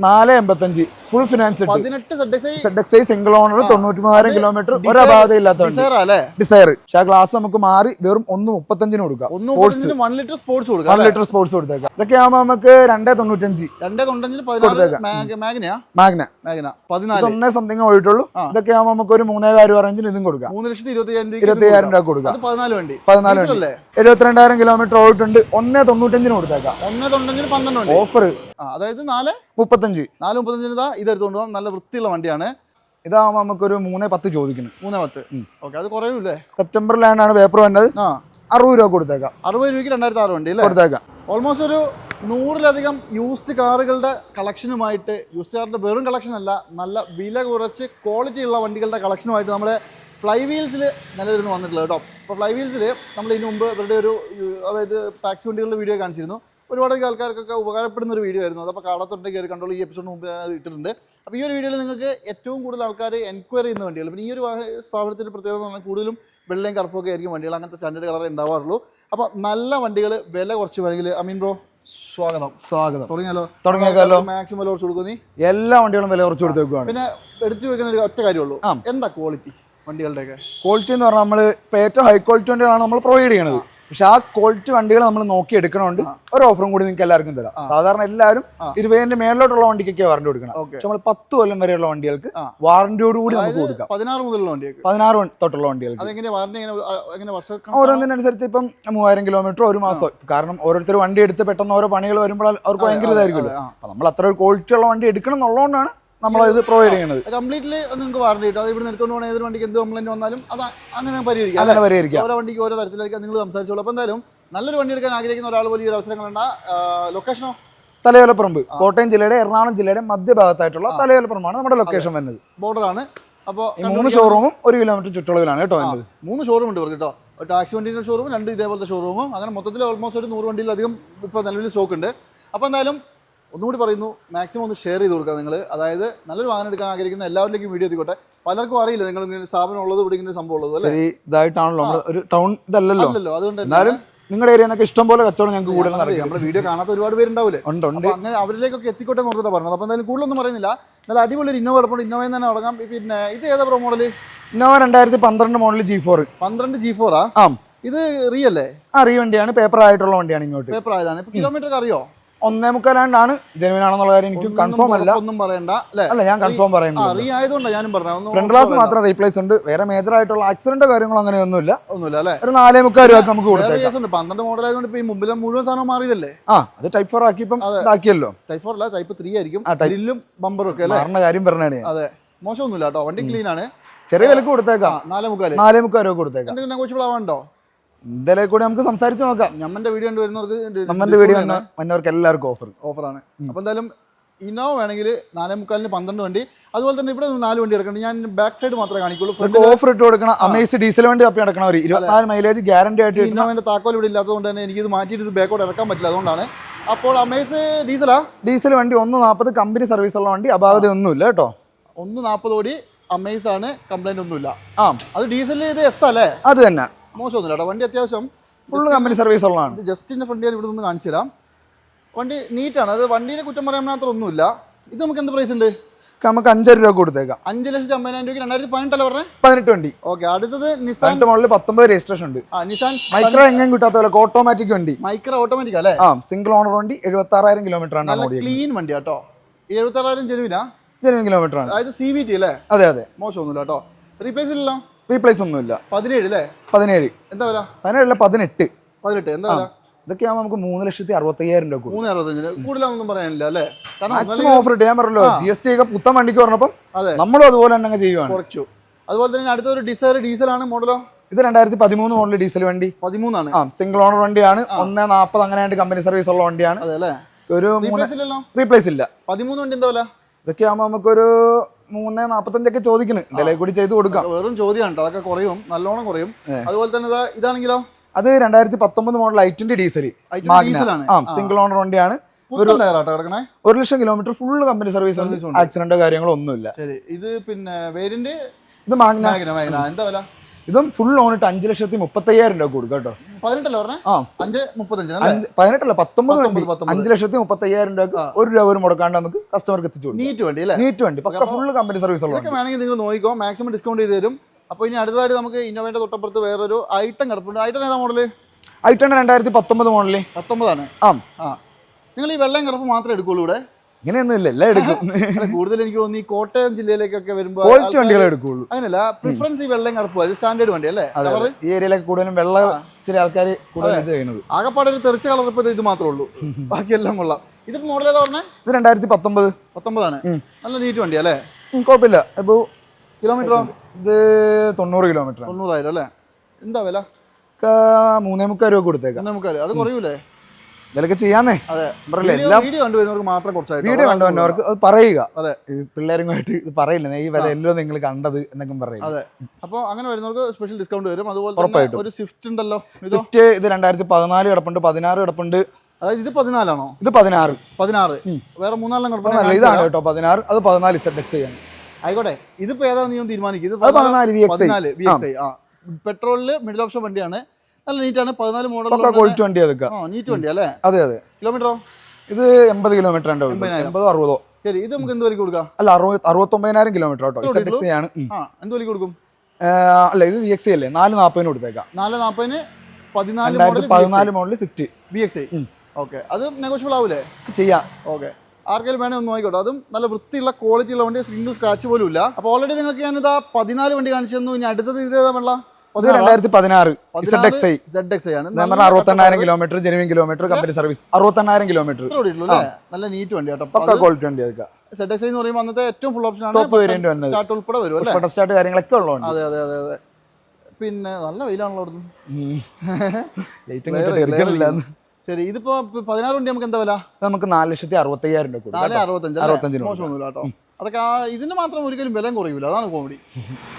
നാല് എൺപത്തഞ്ച്. Full finance single owner തൊണ്ണൂറ്റി മൂവായിരം കിലോമീറ്റർ ഒരു അല്ലേ? ഡിസയർ പക്ഷെ ആ ഗ്ലാസ് നമുക്ക് മാറി വെറും ഒന്ന് മുപ്പത്തഞ്ചിന് കൊടുക്കാം. വൺ ലിറ്റർ സ്പോർട്സ് വൺ കൊടുക്കാം ലിറ്റർ സ്പോർട്സ് കൊടുത്തേക്കാം. ഇതൊക്കെ ആകുമ്പോൾ നമുക്ക് രണ്ടേ തൊണ്ണൂറ്റഞ്ച് രണ്ടേ തൊണ്ണൂറ്റഞ്ചിന് സംതിങ് പോയിട്ടുള്ളൂ ഇതൊക്കെ ആകുമ്പോൾ നമുക്ക് ഒരു മൂന്നേകാര് പറഞ്ഞിന് ഇതും കൊടുക്കാം. മൂന്ന് ലക്ഷത്തി ഇരുപത്തിയ്യായിരം രൂപ കൊടുക്കാം. പതിനാല് വണ്ടി. പതിനാല് വണ്ടി. എഴുപത്തിരണ്ടായിരം കിലോമീറ്റർ ഓടിട്ടുണ്ട് ഒന്നേ തൊണ്ണൂറ്റഞ്ചിന് കൊടുത്തേക്കാം. ഒന്നേ തൊണ്ണൂറ്റഞ്ചിന് പന്ത്രണ്ട് ഓഫർ അതായത് നാല്? മുപ്പത്തഞ്ച്. നാല് മുപ്പത്തഞ്ചിന് ഇതാ ഇത് എടുത്തുകൊണ്ട് പോകാം നല്ല വൃത്തിയുള്ള വണ്ടിയാണ്. ഇതാകുമ്പോൾ നമുക്കൊരു മൂന്നേ പത്ത് ചോദിക്കണം മൂന്നേ പത്ത്. ഓക്കെ അത് കുറയൂല്ലേ? സെപ്റ്റംബറിലാണ് പേപ്പർ വന്നത്. ആ. അറുപത് രൂപ കൊടുത്തേക്കാം. അറുപത് രൂപയ്ക്ക് രണ്ടായിരത്തി ആറ് വണ്ടി അല്ലേ? കൊടുത്തേക്കാം. ഓൾമോസ്റ്റ് ഒരു നൂറിലധികം യൂസ്ഡ് കാറുകളുടെ കളക്ഷനുമായിട്ട് യൂസ്ഡ് കാറിന്റെ വെറും കളക്ഷൻ അല്ല നല്ല വില കുറച്ച് ക്വാളിറ്റി ഉള്ള വണ്ടികളുടെ കളക്ഷനുമായിട്ട് നമ്മുടെ ഫ്ലൈ വീൽസിൽ നിലവിലിരുന്ന് വന്നിട്ടുള്ളത് കേട്ടോ. അപ്പോൾ ഫ്ലൈ വീൽസിൽ നമ്മൾ ഇതിനു മുമ്പ് ഇവരുടെ ഒരു അതായത് ടാക്സി വണ്ടികളുടെ വീഡിയോ കാണിച്ചിരുന്നു. ഒരുപാട് ആൾക്കാർക്കൊക്കെ ഉപകാരപ്പെടുന്ന ഒരു വീഡിയോ ആയിരുന്നു. അതപ്പോൾ കാണാത്തുണ്ടെങ്കിൽ കയറി കണ്ടോളൂ ഈ എപ്പിസോഡ് മുമ്പ് ഞാൻ ഇട്ടിട്ടുണ്ട്. അപ്പോൾ ഈ ഒരു വീഡിയോയിൽ നിങ്ങൾക്ക് ഏറ്റവും കൂടുതൽ ആൾക്കാർ എൻക്വയറി ചെയ്യുന്ന വണ്ടികൾ പിന്നെ ഈ ഒരു സ്ഥാപനത്തിന്റെ പ്രത്യേകത എന്ന് പറഞ്ഞാൽ കൂടുതലും വെള്ളയും കറുപ്പൊക്കെ ആയിരിക്കും വണ്ടികൾ. അങ്ങനത്തെ സ്റ്റാൻഡേർഡ് കളറേ ഉണ്ടാവാറുള്ളൂ. അപ്പോൾ നല്ല വണ്ടികൾ വില കുറച്ച് വേണമെങ്കിൽ അമീൻ ബ്രോ സ്വാഗതം. സ്വാഗതം. തുടങ്ങിയാലോ? തുടങ്ങിയാലോ മാക്സിമം വില കുറച്ച് കൊടുക്കും നീ എല്ലാ വണ്ടികളും വില കുറച്ച് കൊടുത്തേക്കുവാണ് പിന്നെ എടുത്തു വെക്കുന്ന ഒരു ഒറ്റ കാര്യമുള്ളൂ. ആ. എന്താ ക്വാളിറ്റി വണ്ടികളുടെയൊക്കെ? ക്വാളിറ്റി എന്ന് പറഞ്ഞാൽ നമ്മൾ ഇപ്പോൾ ഏറ്റവും ഹൈ ക്വാളിറ്റി വണ്ടികളാണ് നമ്മൾ പ്രൊവൈഡ് ചെയ്യണത് പക്ഷെ ആ ക്വാളിറ്റി വണ്ടികൾ നമ്മൾ നോക്കി എടുക്കണോണ്ട് ഒരു ഓഫറും കൂടി നിങ്ങൾക്ക് എല്ലാവർക്കും തരാം. സാധാരണ എല്ലാവരും ഇരുപതിന്റെ മേളിലോട്ടുള്ള വണ്ടിക്കൊക്കെ വാറണ്ടി കൊടുക്കണം. പക്ഷെ നമ്മൾ പത്ത് കൊല്ലം വരെയുള്ള വണ്ടികൾക്ക് വാറന്റിയോട് വാറണ്ടിയോട് കൂടി നമുക്ക് കൊടുക്കാം. പതിനാറ് മുതലുള്ള വണ്ടിയൊക്കെ പതിനാറ് തൊട്ടുള്ള വണ്ടികൾക്ക്. ഓരോന്നിനനുസരിച്ച് ഇപ്പം മൂവായിരം കിലോമീറ്റർ ഒരു മാസം. കാരണം ഓരോരുത്തർ വണ്ടി എടുത്ത് പെട്ടെന്ന് ഓരോ പണികൾ വരുമ്പോൾ അവർക്ക് ഭയങ്കര ഇതായിരിക്കുമല്ലോ. നമ്മൾ അത്ര ക്വാളിറ്റി ഉള്ള വണ്ടി എടുക്കണം എന്നുള്ളതുകൊണ്ടാണ് നമ്മൾ ഇത് പ്രൊവൈഡ് ചെയ്യുന്നത് കംപ്ലീറ്റ്ലി നിങ്ങൾക്ക് വാറണ്ടി കിട്ടും. അത് ഇവിടെ എടുത്തുകൊണ്ട് പോകണ ഏതൊരു വണ്ടിക്ക് എന്ത് കംപ്ലൈന്റ് വന്നാലും അത് അങ്ങനെ പരിഹരിക്കാം അങ്ങനെ പരിഹരിക്കാം. ഓരോ വണ്ടിക്ക് ഓരോ തരത്തിലായിരിക്കും നിങ്ങൾ സംസാരിച്ചോളൂ. അപ്പോൾ എന്തായാലും നല്ലൊരു വണ്ടി എടുക്കാൻ ആഗ്രഹിക്കുന്ന ഒരാൾ പോലും ഈ ഒരു അവസരം ലൊക്കേഷനോ തലയോലപ്പറമ്പ് കോട്ടയം ജില്ലയുടെ എറണാകുളം ജില്ലയുടെ മധ്യഭാഗത്തായിട്ടുള്ള തലയോലപ്പുറമാണ് നമ്മുടെ ലൊക്കേഷൻ വരുന്നത്. ബോർഡറാണ്. അപ്പോൾ മൂന്ന് ഷോറൂമും ഒരു കിലോമീറ്റർ ചുറ്റളവിലാണ് കേട്ടോ മൂന്ന് ഷോറൂം ഉണ്ട് പറഞ്ഞു കേട്ടോ. ഒരു ടാക്സി വണ്ടിന്റെ ഷോറൂം രണ്ട് ഇതേപോലത്തെ ഷോറൂമും അങ്ങനെ മൊത്തത്തിൽ ഓൾമോസ്റ്റ് ഒരു നൂറ് വണ്ടിയിലധികം ഇപ്പോൾ നിലവിൽ സ്റ്റോക്ക് ഉണ്ട്. അപ്പോൾ എന്തായാലും ഒന്നുകൂടി പറയുന്നു മാക്സിമം ഒന്ന് ഷെയർ ചെയ്ത് കൊടുക്കുക നിങ്ങൾ അതായത് നല്ലൊരു വാഹനം എടുക്കാൻ ആഗ്രഹിക്കുന്ന എല്ലാവരിലേക്കും വീഡിയോ എത്തിക്കോട്ടെ. പലർക്കും അറിയില്ല നിങ്ങൾ ഇങ്ങനെ സ്ഥാപനം ഉള്ളത് ഇവിടെ ഇങ്ങനെ സംഭവം ഉള്ളത് അല്ലേ? ഇതായിട്ടാണല്ലോ ഒരു ടൗൺ ഇതല്ലല്ലോ. അല്ലല്ലോ അതുകൊണ്ട് എന്നാലും നിങ്ങളുടെ ഏരിയ എന്നൊക്കെ ഇഷ്ടം പോലെ കച്ചവടം ഞങ്ങൾക്ക് കൂടുതൽ നടക്കും നമ്മുടെ വീഡിയോ കാണാത്ത ഒരുപാട് പേരുണ്ടാവില്ലേ ഉണ്ട് ഉണ്ട്. അങ്ങനെ അവരിലേക്കൊക്കെ എത്തിക്കോട്ടെ എന്ന് പറഞ്ഞിട്ട് പറഞ്ഞത്. അപ്പോൾ എന്തായാലും കൂടുതലൊന്നും പറയുന്നില്ല. നല്ല അടിപൊളി ഒരു ഇന്നോവ എടുപ്പോൾ ഇന്നോവയിൽ തന്നെ തുടങ്ങാം. പിന്നെ ഇത് ഏതാ പ്രോ മോഡൽ ഇന്നോവ രണ്ടായിരത്തി പന്ത്രണ്ട് മോഡൽ ജി ഫോർ പന്ത്രണ്ട് ജി ഫോറാ ആ? ഇത് അല്ലേ? ആ റീ വണ്ടിയാണ്. പേപ്പർ ആയിട്ടുള്ള വണ്ടിയാണ് ഇങ്ങോട്ട്. പേപ്പർ ആയതാണ്. ഇപ്പോൾ കിലോമീറ്റർ അറിയോ? ഒന്നേ മുക്കാലാണ്ടാണ് ജെനുവിൻ ആണെന്നുള്ള കാര്യം എനിക്ക് കൺഫേം അല്ല. ഒന്നും പറയണ്ട അല്ലേ? ഞാൻ കൺഫേം പറയുന്നത് ആയതുകൊണ്ടാണ് ഞാനും ഫ്രണ്ട് ഗ്ലാസ് മാത്രം റീപ്ലേസ് ഉണ്ട്. വേറെ മേജർ ആയിട്ടുള്ള ആക്സിഡന്റ് കാര്യങ്ങളോ അങ്ങനെ ഒന്നുമില്ല അല്ലേ? ഒരു നാലേ മുക്കാൽ രൂപ നമുക്ക് പന്ത്രണ്ട് മോഡൽ ആയതുകൊണ്ട് ഇപ്പൊ ഈ മുമ്പിലെ മുഴുവൻ സാധനം മാറിയതല്ലേ? ആ അത് ടൈപ്പ് ഫോർ ആക്കി ഇപ്പം ഇതാക്കിയല്ലോ. ടൈപ്പ് ഫോർ അല്ല ടൈപ്പ് ത്രീ ആയിരിക്കും. type- ബമ്പറും ഒക്കെ അല്ലേ? കാര്യം പറഞ്ഞാണ്. ഞാൻ. അതെ. മോശമൊന്നുമില്ല കേട്ടോ. വണ്ടി ക്ലീൻ ആണ്. ചെറിയ വിലക്ക് കൊടുത്തേക്കാം. നാലേ മുക്കാൽ നാലേ മുക്കാൽ രൂപ കൊടുത്തേക്കാം. എന്തെങ്കിലും നെഗോഷ്യബിൾ ആവാണ്ടോ എന്തായാലും കൂടി നമുക്ക് സംസാരിച്ച് നോക്കാം. ഞമ്മന്റെ വീഡിയോ കണ്ട് വരുന്നവർക്ക് നമ്മുടെ വീഡിയോ വന്നവർക്ക് എല്ലാവർക്കും ഓഫർ ഓഫറാണ് അപ്പൊ എന്തായാലും ഇന്നോവ വേണമെങ്കിൽ നാലേ മുക്കാലിന് പന്ത്രണ്ട് വണ്ടി. അതുപോലെ തന്നെ ഇവിടെ നാല് വണ്ടി എടുക്കണ്ട്. ഞാൻ ബാക്ക് സൈഡ് മാത്രമേ കാണിക്കുള്ളൂ. ഓഫർ ഇട്ട് കൊടുക്കണം. അമേസ് ഡീസൽ വണ്ടി തപ്പി നടക്കണം ഒരു ഇരുപത്തിനാല് മൈലേജ് ഗ്യാരണ്ടി ആയിട്ട് ഇന്നോവന്റെ താക്കോൽ ഇവിടെ ഇല്ലാത്തതുകൊണ്ട് തന്നെ എനിക്ക് ഇത് മാറ്റിയിട്ട് ഇത് ബാക്കോട്ട് ഇറക്കാൻ പറ്റില്ല. അതുകൊണ്ടാണ്. അപ്പോൾ അമേസ് ഡീസലാ ഡീസൽ വണ്ടി ഒന്ന് നാൽപ്പത് കമ്പനി സർവീസ് ഉള്ള വണ്ടി. അപാകത ഒന്നുമില്ല കേട്ടോ. ഒന്ന് നാൽപ്പത് കോടി അമേസ് ആണ്. കംപ്ലൈന്റ് ഒന്നുമില്ല. ആ. അത് ഡീസലിൽ ഇത് എസ് അല്ലേ? അത് തന്നെ. മോശമൊന്നുമില്ല കേട്ടോ. വണ്ടി അത്യാവശ്യം ഫുൾ കമ്പനി സർവീസ് ഉള്ളതാണ് ജസ്റ്റിന്റെ ഫ്രണ്ട് ഞാൻ ഇവിടെ നിന്ന് കാണിച്ചു തരാം. വണ്ടി നീറ്റാണ് അത് വണ്ടീനെ കുറ്റം പറയാൻ മാത്രം ഒന്നുമില്ല. ഇത് നമുക്ക് എന്ത് പ്രൈസ് ഉണ്ട്? നമുക്ക് അഞ്ചര രൂപ കൊടുത്തേക്കാം. അഞ്ച് ലക്ഷത്തി അമ്പതിനായിരം രൂപയ്ക്ക് രണ്ടായിരത്തി പതിനെട്ടല്ലേ പറഞ്ഞത് പതിനെട്ട് വണ്ടി. ഓക്കെ അടുത്തത് നിസാൻ മോഡൽ പത്തൊമ്പത് രജിസ്ട്രേഷൻ ഉണ്ട്. ആ നിസാൻ മൈക്രോ എങ്ങും കിട്ടാത്ത പോലെ ഓട്ടോമാറ്റിക് വണ്ടി. മൈക്രോ ഓട്ടോമാറ്റിക് അല്ലേ? ആ സിംഗിൾ ഓണർ വണ്ടി എഴുപത്തി ആറായിരം കിലോമീറ്റർ ആണ് ക്ലീൻ വണ്ടി കേട്ടോ. എഴുപത്തി ആറായിരം ജനുവിനാ ജനുവിൻ കിലോമീറ്റർ ആണ്. അതായത് സി വി ടി അല്ലേ? അതെ അതെ. മോശമൊന്നുമില്ല കേട്ടോ. റീപ്ലേസ് ഇല്ലല്ലോ? റീപ്ലേസ് ഒന്നുമില്ല. പതിനേഴ് അല്ലേ പതിനേഴ്. എന്താ വില? പതിനേഴല്ല പതിനെട്ട്. പതിനെട്ട്. എന്താ വില? ഇതൊക്കെയാകുമ്പോൾ നമുക്ക് മൂന്ന് ലക്ഷത്തി അറുപത്തയ്യായിരം രൂപ മൂന്ന് അറുപത്തഞ്ചിന് കൂടുതലൊന്നും പറയാനില്ല അല്ലേ? കാരണം മാക്സിമം ഓഫർ ഇട്ട് ഞാൻ പറഞ്ഞല്ലോ ജി എസ് ടി ഒക്കെ പുത്തൻ വണ്ടിക്ക് പറഞ്ഞപ്പം അതെ. നമ്മളും അതുപോലെ തന്നെ അങ്ങ് ചെയ്യുവാണ്. കുറച്ചു. അതുപോലെ തന്നെ അടുത്തൊരു ഡീസൽ ഡീസലാണ് മോഡലോ ഇത് രണ്ടായിരത്തി പതിമൂന്ന് മോഡൽ ഡീസൽ വണ്ടി. പതിമൂന്നാണ്. ആ സിംഗിൾ ഓണർ വണ്ടിയാണ്. ഒന്ന് നാൽപ്പത് അങ്ങനെ ആയിട്ട് കമ്പനി സർവീസ് ഉള്ള വണ്ടിയാണ്. അതെ അല്ലേ? ഒരു റീപ്ലേസ് ഇല്ല. പതിമൂന്ന് വണ്ടി എന്താ വില? ഇതൊക്കെ ആകുമ്പോൾ നമുക്കൊരു മൂന്ന് നാപ്പത്തഞ്ചൊക്കെ ചോദിക്കുന്നു വില കൂടി ചെയ്ത് കൊടുക്കാം. വെറും ചോദ്യമാണ് അതൊക്കെ കുറയും. നല്ലോണം കുറയും. അതുപോലെ തന്നെ ഇതാണെങ്കിലോ? അത് രണ്ടായിരത്തി പത്തൊമ്പത് മോഡൽ ഐറ്റിന്റെ ഡീസൽ ആ സിംഗിൾ ഓണർ വണ്ടിയാണ്. ഒരു ലക്ഷം കിലോമീറ്റർ ഫുള്ള് കമ്പനി സർവീസ്. ആക്സിഡന്റോ കാര്യങ്ങളോ ഒന്നുമില്ല. ഇത് പിന്നെ വേരിയന്റ് ഇത് മാഗ്ന എന്താ വില? ഇതും ഫുൾ ഓണിട്ട് അഞ്ച് ലക്ഷത്തി മുപ്പത്തയ്യായിരം രൂപ കൊടുക്കും കേട്ടോ. പതിനെട്ടല്ലേ പറഞ്ഞേ? ആ. അഞ്ച് പതിനെട്ടല്ല പത്തൊമ്പത്. അഞ്ച് ലക്ഷത്തി മുപ്പത്തയ്യായിരം രൂപ ഒരു രൂപ പോലും മുടക്കാണ്ട് നമുക്ക് കസ്റ്റമർക്ക് എത്തിച്ചു നീറ്റ് വണ്ടി അല്ലേ? നീറ്റ് വണ്ടി. ഫുൾ കമ്പനി സർവീസ് ഉള്ളത് വേണമെങ്കിൽ നിങ്ങൾ നോക്കിക്കോ. മാക്സിമം ഡിസ്കൗണ്ട് ചെയ്ത് തരും. അപ്പോൾ ഇനി അടുത്തതായിട്ട് നമുക്ക് ഇന്നോവേന്റെ തൊട്ടപ്പുറത്ത് വേറൊരു ഐറ്റം കിടപ്പുണ്ട്. ഐറ്റം ഏതാ മോഡൽ ഐറ്റം രണ്ടായിരത്തി പത്തൊമ്പത് മോഡൽ പത്തൊമ്പതാണ്. ആ. ആ. നിങ്ങൾ ഈ വെള്ളം കിടപ്പ് മാത്രമേ എടുക്കുള്ളൂ ഇവിടെ. ഇങ്ങനെയൊന്നും ഇല്ല എല്ലാം എടുക്കും. കൂടുതൽ എനിക്ക് തോന്നുന്നു ഈ കോട്ടയം ജില്ലയിലേക്കൊക്കെ വരുമ്പോൾ ക്വാളിറ്റി വണ്ടികൾ എടുക്കുള്ളൂ. അങ്ങനല്ല പ്രിഫറൻസ് ഈ വെള്ളം കറുപ്പ് സ്റ്റാൻഡേർഡ് വണ്ടി അല്ലേ? ഈ ഏരിയയിലൊക്കെ കൂടുതലും വെള്ള ചില ആൾക്കാർ കൂടുതൽ ഇത് ചെയ്യുന്നത്. ആകെപ്പാടെ ഒരു തെറിച്ച കളർ ഇപ്പോൾ ഇത് മാത്രമേ ഉള്ളൂ. ബാക്കിയെല്ലാം കൊള്ളാം. ഇതിപ്പോൾ മോഡൽ ഏതാ പറഞ്ഞേ? ഇത് രണ്ടായിരത്തി പത്തൊമ്പത് പത്തൊമ്പതാണ് നല്ല നീറ്റ് വണ്ടി അല്ലേ? കുഴപ്പമില്ല. ഇപ്പോൾ കിലോമീറ്ററോ ഇത് തൊണ്ണൂറ് കിലോമീറ്റർ തൊണ്ണൂറായിരം അല്ലേ? എന്താ വില? മൂന്നേ മുക്കാൽ രൂപ കൊടുത്തേക്കാം. മൂന്നേ മുക്കാൽ അത് കുറയൂലേ? ഇതിലൊക്കെ ചെയ്യാന്നേ? അതെ. വീഡിയോ- എല്ലാം വീഡിയോ കണ്ടുവരുന്നവർക്ക് മാത്രം കുറച്ചായിട്ട് വീഡിയോ കണ്ടുവന്നവർക്ക് അത് പറയുക. അതെ. ഈ പിള്ളേരുമായിട്ട് ഇത് പറയില്ല? ഈ വില എല്ലാം നിങ്ങൾ കണ്ടത് എന്നൊക്കെ പറയും. അതെ. അപ്പോൾ അങ്ങനെ വരുന്നവർക്ക് സ്പെഷ്യൽ ഡിസ്കൗണ്ട് വരും. അതുപോലെ ഉറപ്പായിട്ടും. ഒരു സ്വിഫ്റ്റ് ഉണ്ടല്ലോ. ഇതോ? സ്വിഫ്റ്റ് ഇത് രണ്ടായിരത്തി പതിനാല് കിടപ്പുണ്ട്. പതിനാറ് കിടപ്പുണ്ട്. അതായത് ഇത് പതിനാലാണോ? ഇത് പതിനാറ്. പതിനാറ്. വേറെ മൂന്നാലെണ്ണം കിടപ്പുണ്ട്. ഇതാണ് കേട്ടോ പതിനാറ്. അത് പതിനാല് സെറ്റ് എക്സ് ചെയ്യാണ് ആയിക്കോട്ടെ. ഇതിപ്പോ ഏതാണ് നീ തീരുമാനിക്കും. ഇത് പതിനാല് വി എക്സ് പെട്രോളിൽ മിഡിൽ ഓപ്ഷൻ വണ്ടിയാണ്. നല്ല നീറ്റാണ് പതിനാല് മോഡൽ ക്വാളിറ്റി വണ്ടി അതൊക്കെ നീറ്റ് വണ്ടി അല്ലേ? അതെ അതെ. കിലോമീറ്ററോ ഇത് എൺപത് കിലോമീറ്റർ. എൺപതോ അറുപതോ. ശരി ഇത് നമുക്ക് എന്ത് വിലക്ക് കൊടുക്കാം? അല്ല അറുപത് അറുപത്തൊമ്പതിനായിരം കിലോമീറ്റർ കേട്ടോ ഇത്രേ ആണ്. എന്ത് വിലക്ക് കൊടുക്കും? അല്ല ഇത് വി എക്സ് അല്ലേ? നാല് നാൽപ്പതിന് കൊടുത്തേക്കാം. നാല് നാൽപ്പതിന് പതിനാല് പതിനാല് model Swift V X I okay അത് നെഗോഷ്യബിൾ ആവൂലേ? ചെയ്യാം. ഓക്കെ ആർക്കെങ്കിലും വേണേ ഒന്ന് നോക്കിക്കോട്ടെ. അതും നല്ല വൃത്തിയുള്ള ക്വാളിറ്റി ഉള്ള വണ്ടി സിംഗിൾ സ്ക്രാച്ച് പോലും ഇല്ല അപ്പോൾ ഓൾറെഡി നിങ്ങൾക്ക് ഞാനിതാ പതിനാല് വണ്ടി കാണിച്ചു തന്നു. ഇനി അടുത്തത് ഇത് ഏതാ വെള്ള? രണ്ടായിരത്തി പതിനാറ്. സെഡ് എക്സ് ആണ്. അറുപത്തെണ്ണായിരം kilometre genuine kilometre company service അറുപത്തെണ്ണായിരം kilometre നല്ല നീറ്റ് വണ്ടി കേട്ടോ. പക്ക ക്വാളിറ്റി വണ്ടി അതൊക്കെ. സെഡ് എക്സ് എന്ന് പറയുമ്പോൾ അന്നത്തെ ഏറ്റവും ഫുൾ ഓപ്ഷൻ ആണ്. സ്റ്റാർട്ട് ഉൾപ്പെടെ വരും അല്ലേ? സ്റ്റാർട്ട് കാര്യങ്ങളൊക്കെ ഉള്ളതുകൊണ്ട് അതെ അതെ അതെ അതെ. പിന്നെ നല്ല വെയിലാണല്ലോ അവിടുന്ന്. ശരി ഇതിപ്പോ പതിനാറ് വണ്ടി നമുക്ക് എന്താ വില? നമുക്ക് നാല് ലക്ഷത്തി അറുപത്തയ്യായിരം രൂപ നാല്. അറുപത്തഞ്ച്. മോശമൊന്നുമില്ല കേട്ടോ. അതൊക്കെ ഇതിന് മാത്രം ഒരിക്കലും വില കുറയൂല. അതാണ് കോമഡി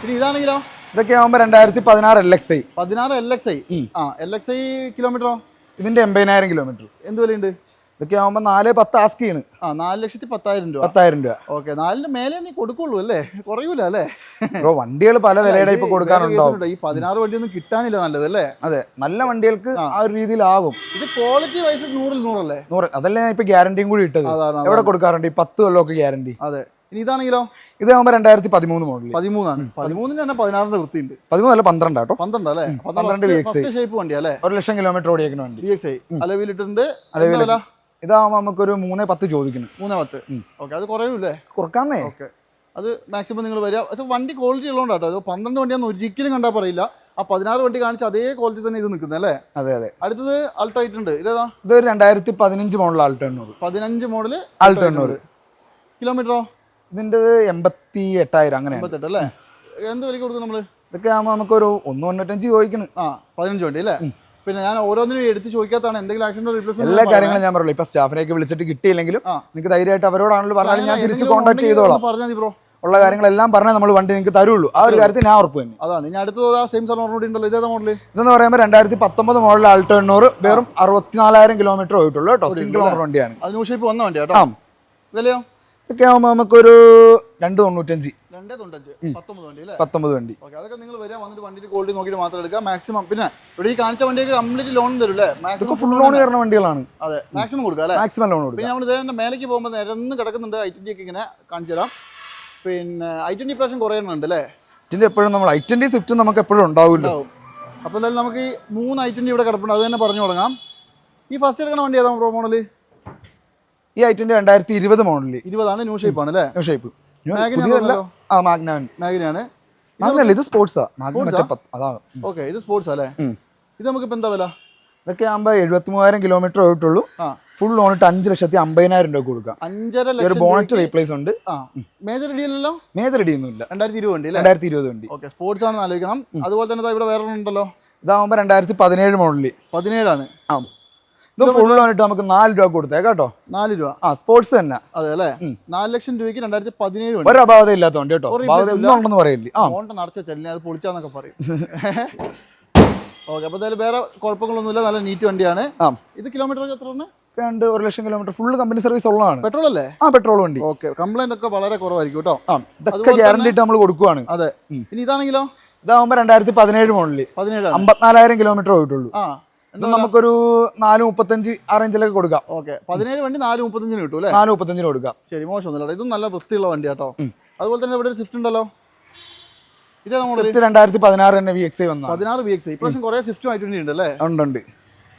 ഇനി ഇതാണെങ്കിലോ? ഇതൊക്കെ ആകുമ്പോൾ രണ്ടായിരത്തി പതിനാറ് എൽ എക്സ് ഐ പതിനാറ് എൽ എക്സ് ഐ ആ എൽ എക്സ് ഐ കിലോമീറ്ററോ? ഇതിന്റെ എൺപതിനായിരം കിലോമീറ്റർ. എന്ത് വിലയുണ്ട്? ഇതൊക്കെ ആകുമ്പോൾ നാല് പത്ത് ആസ്കിയാണ് ആ നാല് ലക്ഷത്തി പത്തായിരം രൂപ. പത്തായിരം രൂപ. ഓക്കെ നാലിന് മേലെ നീ കൊടുക്കുള്ളൂ അല്ലേ? കുറയൂല അല്ലേ? ബ്രോ വണ്ടികൾ പല വിലയുടെ ഇപ്പൊ കൊടുക്കാറുണ്ടോ. ഈ പതിനാറ് വണ്ടിയൊന്നും കിട്ടാനില്ല നല്ലത് അല്ലേ? അതെ നല്ല വണ്ടികൾക്ക് ആ. ഒരു രീതിയിലാകും. ഇത് ക്വാളിറ്റി വൈസ് നൂറിൽ നൂറല്ലേ? നൂറ് അതല്ലേ ഞാൻ ഇപ്പൊ ഗ്യാരണ്ടിയും കൂടി ഇട്ടത്. എവിടെ കൊടുക്കാറുണ്ട്? ഈ പത്ത് കൊല്ലമൊക്കെ ഗ്യാരണ്ടി അതെ. ഇനി ഇതാണെങ്കിലോ? ഇതാകുമ്പോ രണ്ടായിരത്തി പതിമൂന്ന് മോഡൽ പതിമൂന്നാണ്. പതിമൂന്നിന് തന്നെ പതിനാറിന്റെ വൃത്തിയുണ്ട് പതിമൂന്നല്ല പന്ത്രണ്ട് കേട്ടോ. പന്ത്രണ്ട് അല്ലേ? പന്ത്രണ്ട്. ഫസ്റ്റ് ഷേപ്പ് വണ്ടി അല്ലേ? ഒരു ലക്ഷം കിലോമീറ്റർ ഓടിയേക്കുന്ന വണ്ടി. ബി എക്സ് ഐ അലവിലിട്ടുണ്ട്. ഇതാകുമ്പോ ഇതാകുമ്പോൾ നമുക്കൊരു മൂന്ന് പത്ത് ചോദിക്കുന്നു. മൂന്നേ പത്ത്. ഓക്കെ അത് കുറയൂല്ലേ? കുറക്കാന്നേ. ഓക്കെ. അത് മാക്സിമം നിങ്ങൾ വരിക. അത് വണ്ടി ക്വാളിറ്റി ഉള്ളതുകൊണ്ടാണ് കേട്ടോ. പന്ത്രണ്ട് വണ്ടിയാന്ന് ഒരിക്കലും കണ്ടാൽ പറയില്ല. ആ പതിനാറ് വണ്ടി കാണിച്ച അതേ ക്വാളിറ്റി തന്നെ ഇത് നിൽക്കുന്നത് അല്ലേ? അതെ അതെ. അടുത്തത് അൾട്ടോ ആയിട്ടുണ്ട് ഇതേതാ? ഇത് രണ്ടായിരത്തി പതിനഞ്ച് മോഡൽ ആൾട്ടോ എണ്ണൂറ് പതിനഞ്ച് മോഡൽ ആൾട്ടോ എണ്ണൂറ് കിലോമീറ്ററോ? ഇതിന്റെ എൺപത്തി എട്ടായിരം അങ്ങനെ എൺപത്തെട്ട് അല്ലേ? എന്ത് വിലക്ക് കൊടുക്കും നമ്മൾ ഇതൊക്കെ ആകുമ്പോൾ നമുക്കൊരു ഒന്ന് തൊണ്ണൂറ്റഞ്ച് ചോദിക്കണം. ആ പതിനഞ്ച് വണ്ടി അല്ലേ? പിന്നെ ഞാൻ ഓരോന്നിനും എടുത്ത് ചോദിക്കാത്താണ് എന്തെങ്കിലും ആക്സിഡന്റ് എല്ലാ റീപ്ലേസ്മെന്റ് കാര്യങ്ങളും ഞാൻ പറയുള്ളൂ ഇപ്പൊ സ്റ്റാഫിനെയൊക്കെ വിളിച്ചിട്ട് കിട്ടിയില്ലെങ്കിലും നിങ്ങൾക്ക് ധൈര്യമായിട്ട് അവരോടാണല്ലോ പറഞ്ഞാൽ ഞാൻ തിരിച്ച് കോൺടാക്ട് ചെയ്തോളാം. പറഞ്ഞാൽ ബ്രോ ഉള്ള കാര്യങ്ങളെല്ലാം പറഞ്ഞാൽ നമ്മൾ വണ്ടി നിങ്ങൾക്ക് തരുള്ളൂ. ആ ഒരു കാര്യത്തിൽ ഞാൻ ഉറപ്പ് തന്നെ. അതാണ്. ഇനി അടുത്തത് സെയിം സാർ ഉണ്ടല്ലോ. ഇതേ മോഡൽ ഇതെന്ന് പറയുമ്പോൾ രണ്ടായിരത്തി പത്തൊമ്പത് മോഡൽ ആൾട്ടോ എണ്ണൂറ് വെറും അറുപത്തിനാലായിരം കിലോമീറ്റർ പോയിട്ടുള്ളൂ കേട്ടോ. സിംഗിൾ ഓണർ വണ്ടിയാണ്. അത് ശേഷം വന്ന വണ്ടി കേട്ടോ. വിലയോ? ഇതൊക്കെ ആകുമ്പോൾ നമുക്കൊരു രണ്ട് തൊണ്ണൂറ്റഞ്ച്. രണ്ടേ തൊണ്ടഞ്ച് പത്തൊമ്പത് വണ്ടി അല്ലേ? പത്തൊമ്പത് വണ്ടി. ഓക്കെ അതൊക്കെ നിങ്ങൾ വരാൻ വന്നിട്ട് വണ്ടിയുടെ ക്വാളിറ്റി നോക്കിയിട്ട് മാത്രം എടുക്കുക. മാക്സിമം പിന്നെ ഇവിടെ ഈ കാണിച്ച വണ്ടിയൊക്കെ കംപ്ലീറ്റ് ലോൺ തരും അല്ലേ? മാക്സിമം ഫുൾ ലോൺ കയറുന്ന വണ്ടികളാണ്. അതെ മാക്സിമം കൊടുക്കുക അല്ലേ? മാക്സിമം ലോൺ കൊടുക്കുക. പിന്നെ നമ്മൾ ഇതേ മേലേക്ക് പോകുമ്പോൾ നിരന്ന് കിടക്കുന്നുണ്ട് ഐ ട്വന്റി ഒക്കെ ഇങ്ങനെ കാണിച്ചു തരാം. പിന്നെ ഐ ട്വന്റി പ്രാവശ്യം കുറേ എണ്ണം ഉണ്ട് അല്ലേ? ഇതിന്റെ എപ്പോഴും നമ്മൾ ഐ ട്വന്റി സ്വിഫ്റ്റ് നമുക്ക് എപ്പോഴും ഉണ്ടാവില്ല ഉണ്ടാവും. അപ്പോൾ എന്തായാലും നമുക്ക് ഈ മൂന്ന് ഐ ട്വന്റി ഇവിടെ കിടപ്പുണ്ട്. അത് തന്നെ പറഞ്ഞു തുടങ്ങാം. ഈ ഫസ്റ്റ് എടുക്കുന്ന വണ്ടി ഏതാ പ്രോ മോഡൽ ഈ ഐ ട്വന്റി രണ്ടായിരത്തി ഇരുപത് മോഡലിൽ ഇരുപതാണ് ന്യൂ ഷേപ്പ് ആണ് അല്ലേ ഷേപ്പ്. ആ. മാഗ്നാൻ മാഗിനാണ് മാഗ്നല്ല ഇത് സ്പോർട്സാ ഓക്കെ ഇത് സ്പോർട്സ് അല്ലേ? ഇത് നമുക്ക് ഇപ്പൊ എന്താ വില? ഇതൊക്കെ ആകുമ്പോൾ എഴുപത്തി മൂവായിരം കിലോമീറ്റർ പോയിട്ടുള്ളൂ ആ ഫുൾ ലോണിട്ട് അഞ്ച് ലക്ഷത്തി അമ്പതിനായിരം രൂപ കൊടുക്കാം. അഞ്ചര ഒരു ലക്ഷം ബോണറ്റ് റീപ്ലേസ് ഉണ്ട്. മേജർ ഇടിയല്ലോ മേജർ ഇടിയൊന്നുമില്ല രണ്ടായിരത്തി ഇരുപത് വണ്ടി അല്ലേ? രണ്ടായിരത്തി ഇരുപത് വണ്ടി. ഓക്കെ സ്പോർട്സ് ആണെന്ന് ആലോചിക്കണം. അതുപോലെ തന്നെ ഇവിടെ വേറെ ഉണ്ടല്ലോ. ഇതാകുമ്പോൾ രണ്ടായിരത്തി പതിനേഴ് മോഡലിൽ പതിനേഴാണ്. ആ ഇത് ഫുൾ ആയിട്ട് നമുക്ക് നാല് രൂപ കൊടുത്തേ കേട്ടോ. നാല് രൂപ. ആ സ്പോർട്സ് തന്നെ. അതെ അല്ലേ? നാല് ലക്ഷം രൂപയ്ക്ക് രണ്ടായിരത്തി പതിനേഴ് ഒരു അപാകത ഇല്ലാത്ത വണ്ടി കേട്ടോ ഉണ്ടെന്ന് പറയില്ലേ. ആ. നടച്ച ചെല്ലിനെ അത് പൊളിച്ചാന്നൊക്കെ പറയും. ഓക്കെ അപ്പോൾ എന്തായാലും വേറെ കുഴപ്പങ്ങളൊന്നുമില്ല. നല്ല നീറ്റ് വണ്ടിയാണ്. ഇത് കിലോമീറ്റർ എത്ര രണ്ട് ഒരു ലക്ഷം കിലോമീറ്റർ ഫുൾ കമ്പനി സർവീസ് ഉള്ളതാണ്. പെട്രോൾ അല്ലേ? ആ പെട്രോൾ വണ്ടി. ഓക്കെ കംപ്ലൈന്റ് ഒക്കെ വളരെ കുറവായിരിക്കും കേട്ടോ. ഇതൊക്കെ ഗ്യാരണ്ടി നമ്മൾ കൊടുക്കുവാണ്. അതെ. ഇനി ഇതാണെങ്കിലോ? ഇതാകുമ്പോൾ രണ്ടായിരത്തി പതിനേഴ് മോഡൽ പതിനേഴ് അമ്പത്തിനാലായിരം കിലോമീറ്റർ പോയിട്ടുള്ളൂ ആ. നമുക്കൊരു നാല് മുപ്പത്തഞ്ച് ആ റേഞ്ചിലൊക്കെ കൊടുക്കാം. ഓക്കെ. പതിനേഴ് വണ്ടി നാല് മുപ്പത്തഞ്ചിന് കിട്ടും അല്ലേ? നാല് മുപ്പത്തഞ്ചിന് കൊടുക്കാം. ശരി മോശമൊന്നുമില്ല ഇതും നല്ല വൃത്തിയുള്ള വണ്ടി കേട്ടോ അതുപോലെ തന്നെ ഇവിടെ ഒരു സ്വിഫ്റ്റ് ഉണ്ടല്ലോ. ഇതേ നമ്മുടെ രണ്ടായിരത്തി പതിനാറ് തന്നെ വി എക്സ് ഐ വന്നു പതിനാറ് വി എക്സ് ഇപ്രാവശ്യം കുറേ സ്വിഫ്റ്റും ആയിട്ട് ഉണ്ട് അല്ലേ? ഉണ്ട് ഉണ്ട്.